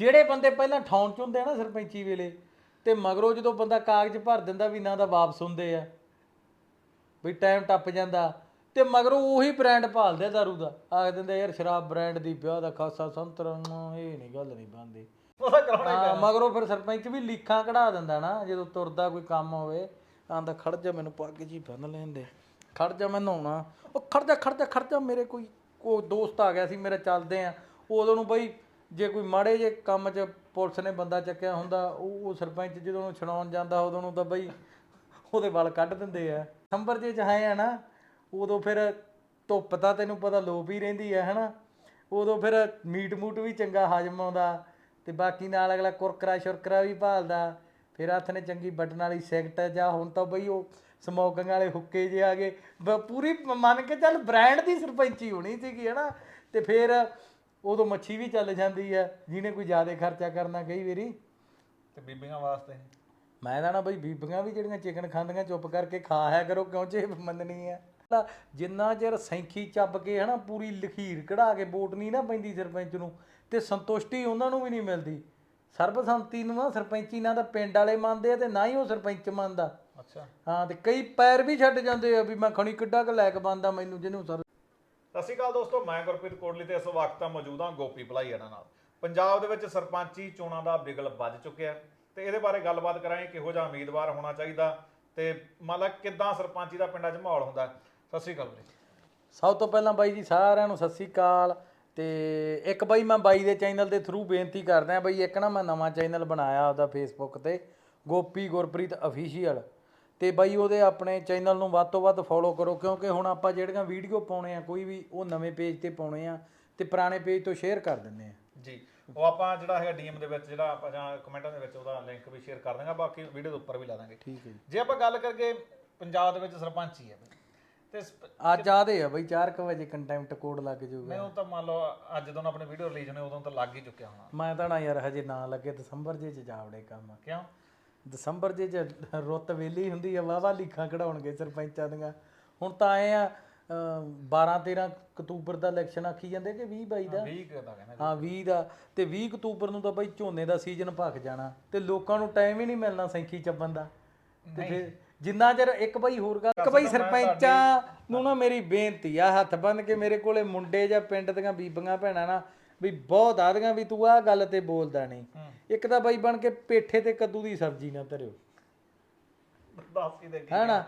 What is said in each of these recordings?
ਜਿਹੜੇ ਬੰਦੇ ਪਹਿਲਾਂ ਠਾਉਣ ਚ ਹੁੰਦੇ ਆ ਨਾ ਸਰਪੰਚੀ ਵੇਲੇ ਤੇ ਮਗਰੋਂ ਜਦੋਂ ਬੰਦਾ ਕਾਗਜ਼ ਭਰ ਦਿੰਦਾ ਵੀ ਨਾ ਦਾ ਵਾਪਸ ਹੁੰਦੇ ਆ ਵੀ ਟਾਈਮ ਟੱਪ ਜਾਂਦਾ ਤੇ ਮਗਰੋਂ ਉਹੀ ਬ੍ਰਾਂਡ ਭਾਲਦੇ ਆ ਦਾਰੂ ਦਾ। ਆਖ ਦਿੰਦੇ ਯਾਰ ਸ਼ਰਾਬ ਬ੍ਰਾਂਡ ਦੀ ਵਿਆਹ ਦਾ ਖਾਸਾ ਸੰਤਰਾ ਨਾ, ਇਹ ਨਹੀਂ ਗੱਲ ਨਹੀਂ ਬੰਦੀ ਉਹਦਾ ਕਰਾਉਣਾ ਹਾਂ ਮਗਰੋਂ ਫਿਰ ਸਰਪੰਚ ਵੀ ਲੀਖਾਂ ਕਢਾ ਦਿੰਦਾ ਨਾ ਜਦੋਂ ਤੁਰਦਾ ਕੋਈ ਕੰਮ ਹੋਵੇ ਆਂਦਾ ਖੜ ਜਾ ਮੈਨੂੰ ਪੱਗ ਜੀ ਬੰਨ ਲੈਣ ਦੇ ਖੜ ਜਾ ਮੈਂ ਨਹਾਉਣਾ। ਉਹ ਖੜ ਜਾ ਖੜ ਜਾ ਖੜ ਜਾ ਮੇਰੇ ਕੋਈ ਕੋ ਦੋਸਤ ਆ ਗਿਆ ਸੀ ਮੇਰੇ ਚੱਲਦੇ ਆ ਉਦੋਂ ਨੂੰ ਬਈ ਜੇ ਕੋਈ ਮਾੜੇ ਜੇ ਕੰਮ 'ਚ ਪੁਲਿਸ ਨੇ ਬੰਦਾ ਚੱਕਿਆ ਹੁੰਦਾ, ਉਹ ਉਹ ਸਰਪੰਚ ਜਦੋਂ ਨੂੰ ਛਡਾਉਣ ਜਾਂਦਾ, ਉਦੋਂ ਨੂੰ ਤਾਂ ਬਈ ਉਹਦੇ ਵਾਲ ਕੱਢ ਦਿੰਦੇ ਆ। ਸੰਬਰ ਜੇ ਚ ਹੈ ਆ ਨਾ, ਉਦੋਂ ਫਿਰ ਧੁੱਪ ਤਾਂ ਤੈਨੂੰ ਪਤਾ ਲੋਪ ਹੀ ਰਹਿੰਦੀ ਹੈ ਹਨਾ? ਉਦੋਂ ਫਿਰ ਮੀਟ ਮੂਟ ਵੀ ਚੰਗਾ ਹਜਮ ਆਉਂਦਾ ਤੇ ਬਾਕੀ ਨਾਲ ਅਗਲਾ ਕੁਰਕਰਾ ਸ਼ੁਰਕਰਾ ਵੀ ਭਾਲਦਾ। ਫਿਰ ਹੱਥ ਨੇ ਚੰਗੀ ਬਟਨ ਵਾਲੀ ਸਿਗਰਟ ਜਾਂ ਹੁਣ ਤਾਂ ਬਈ ਉਹ ਸਮੋਕਿੰਗ ਵਾਲੇ ਹੁੱਕੇ ਜੇ ਆ ਗਏ। ਪੂਰੀ ਮੰਨ ਕੇ ਚੱਲ ਬ੍ਰਾਂਡ ਦੀ ਸਰਪੰਚੀ ਹੋਣੀ ਸੀਗੀ, ਹਨਾ? ਤੇ ਫਿਰ ਉਦੋਂ ਮੱਛੀ ਵੀ ਚੱਲ ਜਾਂਦੀ ਆ ਜਿਹਨੇ ਕੋਈ ਜ਼ਿਆਦਾ ਖਰਚਾ ਕਰਨਾ ਕਈ ਵਾਰੀ। ਤੇ ਬੀਬੀਆਂ ਵਾਸਤੇ? ਮੈਂ ਤਾਂ ਨਾ ਬਈ ਬੀਬੀਆਂ ਵੀ ਜਿਹੜੀਆਂ ਚਿਕਨ ਖਾਂਦੀਆਂ ਚੁੱਪ ਕਰਕੇ ਖਾਇਆ ਕਰੋ ਕਿਉਂ ਜੇ ਮੰਨਣੀ ਆ? ਤਾਂ ਜਿੰਨਾ ਚਿਰ ਸੈਂਖੀ ਚੱਬ ਕੇ ਹਨਾ ਪੂਰੀ ਲਖੀਰ ਕਢਾ ਕੇ ਵੋਟ ਨਹੀਂ ਨਾ ਪੈਂਦੀ ਸਰਪੰਚ ਨੂੰ ਤੇ ਸੰਤੁਸ਼ਟੀ ਉਹਨਾਂ ਨੂੰ ਵੀ ਨਹੀਂ ਮਿਲਦੀ। ਸਰਬਸੰਮਤੀ ਨੂੰ ਨਾ ਸਰਪੰਚੀ ਨਾ ਤਾਂ ਪਿੰਡ ਵਾਲੇ ਮੰਨਦੇ ਆ ਤੇ ਨਾ ਹੀ ਉਹ ਸਰਪੰਚ ਮੰਨਦਾ। ਅੱਛਾ। ਹਾਂ ਤੇ ਕਈ ਪੈਰ ਵੀ ਛੱਡ ਜਾਂਦੇ ਆ ਵੀ ਮੈਂ ਖਣੀ ਕਿੱਡਾ ਕੁ ਲੈਕ ਬੰਦਾ ਮੈਨੂੰ ਜਿਹਨੂੰ ਸਰ ਸਤਿ ਸ਼੍ਰੀ ਅਕਾਲ ਦੋਸਤੋ, ਮੈਂ ਗੁਰਪ੍ਰੀਤ ਕੋਟਲੀ ਤੇ ਇਸ ਵਕਤ ਤਾਂ ਮੌਜੂਦ ਹਾਂ ਗੋਪੀ ਭਲਾਈ ਇਹਨਾਂ ਨਾਲ। ਪੰਜਾਬ ਦੇ ਵਿੱਚ ਸਰਪੰਚੀ ਚੋਣਾਂ ਦਾ ਬਿਗਲ ਵੱਜ ਚੁੱਕਿਆ ਤੇ ਇਹਦੇ ਬਾਰੇ ਗੱਲਬਾਤ ਕਰਾਂਗੇ, ਕਿਹੋ ਜਿਹਾ ਉਮੀਦਵਾਰ ਹੋਣਾ ਚਾਹੀਦਾ ਤੇ ਮਤਲਬ ਕਿੱਦਾਂ ਸਰਪੰਚੀ ਦਾ ਪਿੰਡਾਂ 'ਚ ਮਾਹੌਲ ਹੁੰਦਾ ਸਤਿ ਸ਼੍ਰੀ ਅਕਾਲ ਵੀਰੇ। ਸਭ ਤੋਂ ਪਹਿਲਾਂ ਬਾਈ ਜੀ ਸਾਰਿਆਂ ਨੂੰ ਸਤਿ ਸ੍ਰੀ ਅਕਾਲ ਤੇ ਇੱਕ ਬਾਈ ਮੈਂ ਬਾਈ ਦੇ ਚੈਨਲ ਦੇ ਥਰੂ ਬੇਨਤੀ ਕਰਦਾ ਬਾਈ, ਇੱਕ ਨਾ ਮੈਂ ਨਵਾਂ ਚੈਨਲ ਬਣਾਇਆ ਆਪਦਾ ਫੇਸਬੁੱਕ ਤੇ, ਗੋਪੀ ਗੁਰਪ੍ਰੀਤ ਅਫੀਸ਼ੀਅਲ। ਤੇ ਬਾਈ ਉਹਦੇ ਆਪਣੇ ਚੈਨਲ ਨੂੰ ਵੱਧ ਤੋਂ ਵੱਧ ਫੋਲੋ ਕਰੋ ਕਿਉਂਕਿ ਹੁਣ ਆਪਾਂ ਜਿਹੜੀਆਂ ਵੀਡੀਓ ਪਾਉਣੇ ਆ ਕੋਈ ਵੀ ਉਹ ਨਵੇਂ ਪੇਜ ਤੇ ਪਾਉਣੇ ਆ ਤੇ ਪੁਰਾਣੇ ਪੇਜ ਤੋਂ ਸ਼ੇਅਰ ਕਰ ਦਿੰਦੇ ਆ। ਜੀ ਉਹ ਆਪਾਂ ਜਿਹੜਾ ਹੈਗਾ ਡੀਐਮ ਦੇ ਵਿੱਚ ਜਿਹੜਾ ਆਪਾਂ ਜਾਂ ਕਮੈਂਟਾਂ ਦੇ ਵਿੱਚ ਉਹਦਾ ਲਿੰਕ ਵੀ ਸ਼ੇਅਰ ਕਰ ਦਾਂਗੇ ਬਾਕੀ ਵੀਡੀਓ ਦੇ ਉੱਪਰ ਵੀ ਲਾ ਦਾਂਗੇ ਠੀਕ ਹੈ ਜੀ। ਜੇ ਆਪਾਂ ਗੱਲ ਕਰਕੇ ਪੰਜਾਬ ਦੇ ਵਿੱਚ ਸਰਪੰਚੀ ਹੈ ਬਈ, ਤੇ ਅੱਜ ਆਦੇ ਆ ਬਈ 4:00 ਵਜੇ ਕੰਟੈਂਟ ਕੋਡ ਲੱਗ ਜਾਊਗਾ। ਨਹੀਂ ਉਹ ਤਾਂ ਮੰਨ ਲਓ ਅੱਜ ਜਦੋਂ ਆਪਣੀ ਵੀਡੀਓ ਰਿਲੀਜ਼ ਹੋਣੀ ਉਦੋਂ ਤਾਂ ਲੱਗ ਹੀ ਚੁੱਕਿਆ ਹੋਣਾ। ਮੈਂ ਤਾਂ ਨਾ ਯਾਰ ਹਜੇ ਨਾ ਲੱਗੇ ਦਸੰਬਰ ਜੇ ਚ ਜਾਵੜੇ ਕੰਮ। ਕਿਉਂ? ਦਸੰਬਰ ਜੇ ਚ ਰੁੱਤ ਵੇਲੀ ਹੁੰਦੀ ਆ ਵਾਵਾ ਲੀਖਾਂ ਕਢਾਉਣਗੇ ਸਰਪੰਚਾਂ ਦੀਆਂ। ਹੁਣ ਤਾਂ ਆਏ ਆ 12 13 ਅਕਤੂਬਰ ਦਾ ਇਲੈਕਸ਼ਨ ਆਖੀ ਜਾਂਦੇ ਕਿ 20 22 ਦਾ? 20 ਦਾ ਕਹਿੰਦੇ ਹਾਂ 20 ਦਾ। ਤੇ 20 ਅਕਤੂਬਰ ਨੂੰ ਤਾਂ ਬਈ ਝੋਨੇ ਦਾ ਸੀਜ਼ਨ ਭੱਖ ਜਾਣਾ। ਤੇ ਲੋਕਾਂ ਨੂੰ ਟਾਈਮ ਹੀ ਨਹੀਂ ਮਿਲਣਾ ਸੈਂਖੀ ਚੱਬਣ ਦਾ। ਤੇ ਫਿਰ ਜਿੰਨਾ ਚਿਰ ਇੱਕ ਬਈ ਹੋਰ ਗੱਲ ਇੱਕ ਬਈ ਸਰਪੰਚਾਂ ਨੂੰ ਨਾ ਮੇਰੀ ਬੇਨਤੀ ਆ ਹੱਥ ਬੰਨ ਕੇ ਮੇਰੇ ਕੋਲੇ ਮੁੰਡੇ ਜਾਂ ਪਿੰਡ ਦੀਆਂ ਬੀਬੀਆਂ ਭੈਣਾਂ ਨਾ ਵੀ ਬਹੁਤ ਆਦੀਆਂ ਵੀ ਤੂੰ ਆਹ ਗੱਲ ਤੇ ਬੋਲਦਾ ਨਹੀਂ। ਇੱਕ ਤਾਂ ਬਈ ਬਣ ਕੇ ਪੇਠੇ ਤੇ ਕੱਦੂ ਦੀ ਸਬਜ਼ੀ ਨਾ ਧਰਿਓ। ਦੱਸ ਹੀ ਦੇ ਹੈਨਾ?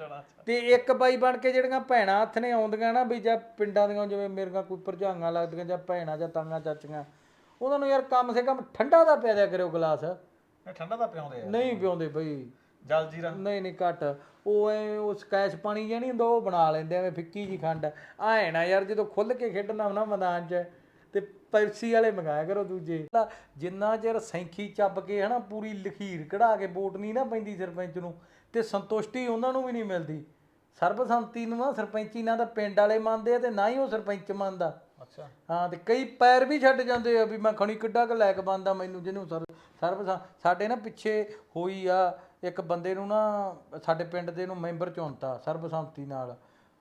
ਤੇ ਇੱਕ ਬਾਈ ਬਣ ਕੇ ਜਿਹੜੀਆਂ ਭੈਣਾਂ ਹੱਥ ਨੇ ਆਉਂਦੀਆਂ ਨਾ ਵੀ ਜਾਂ ਪਿੰਡਾਂ ਦੀਆਂ ਜਿਵੇਂ ਮੇਰੀਆਂ ਕੋਈ ਭਰਜਾਈਆਂ ਲੱਗਦੀਆਂ ਜਾਂ ਭੈਣਾਂ ਜਾਂ ਤਾਂਗਾ ਚਾਚੀਆਂ ਉਹਨਾਂ ਨੂੰ ਯਾਰ ਕੰਮ ਸੇ ਕੰਮ ਠੰਡਾ ਦਾ ਪਿਆ ਦਿਆ ਕਰਿਓ ਗਲਾਸ। ਠੰਡਾ ਤਾਂ ਪਿਆਉਂਦੇ ਆ। ਨਹੀਂ ਪਿਉਂਦੇ ਬਈ। ਜਲ ਜੀਰਾ। ਨਹੀਂ ਨਹੀਂ ਘੱਟ। ਉਹ ਐ ਉਹ ਸਕੈਸ਼ ਪਾਣੀ ਜਿਹਾ ਨਹੀਂ ਹੁੰਦਾ ਉਹ ਬਣਾ ਲੈਂਦੇ ਐਵੇਂ ਫਿੱਕੀ ਜੀ ਖੰਡ। ਆਏ ਨਾ ਯਾਰ ਜਦੋਂ ਖੁੱਲ ਕੇ ਖੇਡਣਾ ਨਾ ਮੈਦਾਨ 'ਚ ਤੇ ਪੈਪਸੀ ਵਾਲੇ ਮੰਗਾਇਆ ਕਰੋ ਦੂਜੇ। ਜਿੰਨਾ ਚਿਰ ਸੈਂਖੀ ਚੱਬ ਕੇ ਹਨਾ ਪੂਰੀ ਲਖੀਰ ਕਢਾ ਕੇ ਵੋਟ ਨਹੀਂ ਨਾ ਪੈਂਦੀ ਸਰਪੰਚ ਨੂੰ ਤੇ ਸੰਤੁਸ਼ਟੀ ਉਹਨਾਂ ਨੂੰ ਵੀ ਨਹੀਂ ਮਿਲਦੀ। ਸਰਬਸੰਮਤੀ ਨੂੰ ਨਾ ਸਰਪੰਚੀ ਨਾ ਤਾਂ ਪਿੰਡ ਵਾਲੇ ਮੰਨਦੇ ਆ ਤੇ ਨਾ ਹੀ ਉਹ ਸਰਪੰਚ ਮੰਨਦਾ। ਅੱਛਾ। ਹਾਂ ਤੇ ਕਈ ਪੈਰ ਵੀ ਛੱਡ ਜਾਂਦੇ ਆ ਵੀ ਮੈਂ ਖਣੀ ਕਿੱਡਾ ਕੁ ਲੈਕ ਬੰਦਾ ਮੈਨੂੰ ਜਿਹਨੂੰ ਸਰ ਸਰਬ ਸਾਡੇ ਨਾ ਪਿੱਛੇ ਹੋਈ ਆ ਇੱਕ ਬੰਦੇ ਨੂੰ ਨਾ ਸਾਡੇ ਪਿੰਡ ਦੇ ਨੂੰ ਮੈਂਬਰ ਚੁਣਤਾ ਸਰਬਸੰਮਤੀ ਨਾਲ।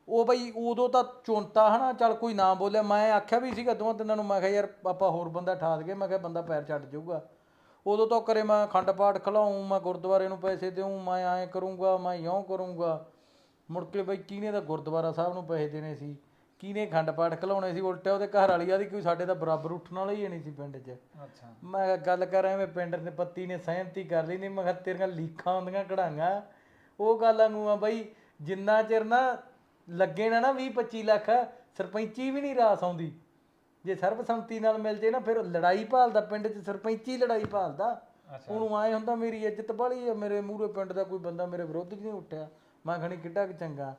ਉਹ ਬਈ ਉਦੋਂ ਤਾਂ ਚੁਣਤਾ ਹਨਾ ਚੱਲ ਕੋਈ ਨਾ ਬੋਲਿਆ। ਮੈਂ ਆਖਿਆ ਵੀ ਸੀਗਾ ਦੋਵਾਂ ਤਿੰਨਾਂ ਨੂੰ ਮੈਂ ਕਿਹਾ ਯਾਰ ਆਪਾਂ ਹੋਰ ਬੰਦਾ ਠਾ ਦਈਏ ਮੈਂ ਕਿਹਾ ਬੰਦਾ ਪੈਰ ਛੱਡ ਜਾਊਗਾ। ਉਦੋਂ ਤੋਂ ਕਰੇ ਮੈਂ ਖੰਡ ਪਾਠ ਖਲਾਉਂ ਮੈਂ ਗੁਰਦੁਆਰੇ ਨੂੰ ਪੈਸੇ ਦੇਉਂ ਮੈਂ ਐਂ ਕਰੂੰਗਾ ਮੈਂ ਇਉਂ ਕਰੂੰਗਾ। ਮੁੜ ਕੇ ਬਈ ਕਿਹਨੇ ਤਾਂ ਗੁਰਦੁਆਰਾ ਸਾਹਿਬ ਨੂੰ ਪੈਸੇ ਦੇਣੇ ਸੀ? ਕਿਹਨੇ ਖੰਡ ਪਾਠ ਖਲਾਉਣੇ ਸੀ? ਉਲਟਾ ਉਹਦੇ ਘਰ ਵਾਲੀ ਆਦੀ ਕੋਈ ਸਾਡੇ ਤਾਂ ਬਰਾਬਰ ਉੱਠਣ ਵਾਲਾ ਹੀ ਨਹੀਂ ਸੀ ਪਿੰਡ 'ਚ। ਅੱਛਾ। ਮੈਂ ਕਿਹਾ ਗੱਲ ਕਰ ਐਵੇਂ ਪਿੰਡ ਦੇ ਪੱਤੀ ਨੇ ਸਹਿਮਤੀ ਕਰ ਲਈ ਨਹੀਂ ਮੈਂ ਕਿਹਾ ਤੇਰੀਆਂ ਲੀਖਾਂ ਹੁੰਦੀਆਂ ਕਢਾਈਆਂ। ਉਹ ਗੱਲਾਂ ਨੂੰ ਆ ਬਈ ਜਿੰਨਾ ਚਿਰ ਨਾ ਲੱਗੇ ਨਾ ਨਾ 20 25 ਲੱਖ ਸਰਪੰਚੀ ਵੀ ਨਹੀਂ ਰਾਸ ਆਉਂਦੀ। ਜੇ ਸਰਬਸੰਮਤੀ ਨਾਲ ਮਿਲ ਜੇ ਨਾ ਫਿਰ ਲੜਾਈ ਭਾਲਦਾ ਪਿੰਡ 'ਚ ਸਰਪੰਚੀ ਲੜਾਈ ਭਾਲਦਾ। ਉਹਨੂੰ ਆਏ ਹੁੰਦਾ ਮੇਰੀ ਇੱਜ਼ਤ ਬਾਲੀ ਆ ਮੇਰੇ ਮੂਹਰੇ ਪਿੰਡ ਦਾ ਕੋਈ ਬੰਦਾ ਮੇਰੇ ਵਿਰੁੱਧ ਨਹੀਂ ਉੱਠਿਆ। ਮੈਂ ਖਣੀ ਕਿੱਡਾ ਕੁ ਚੰਗਾ।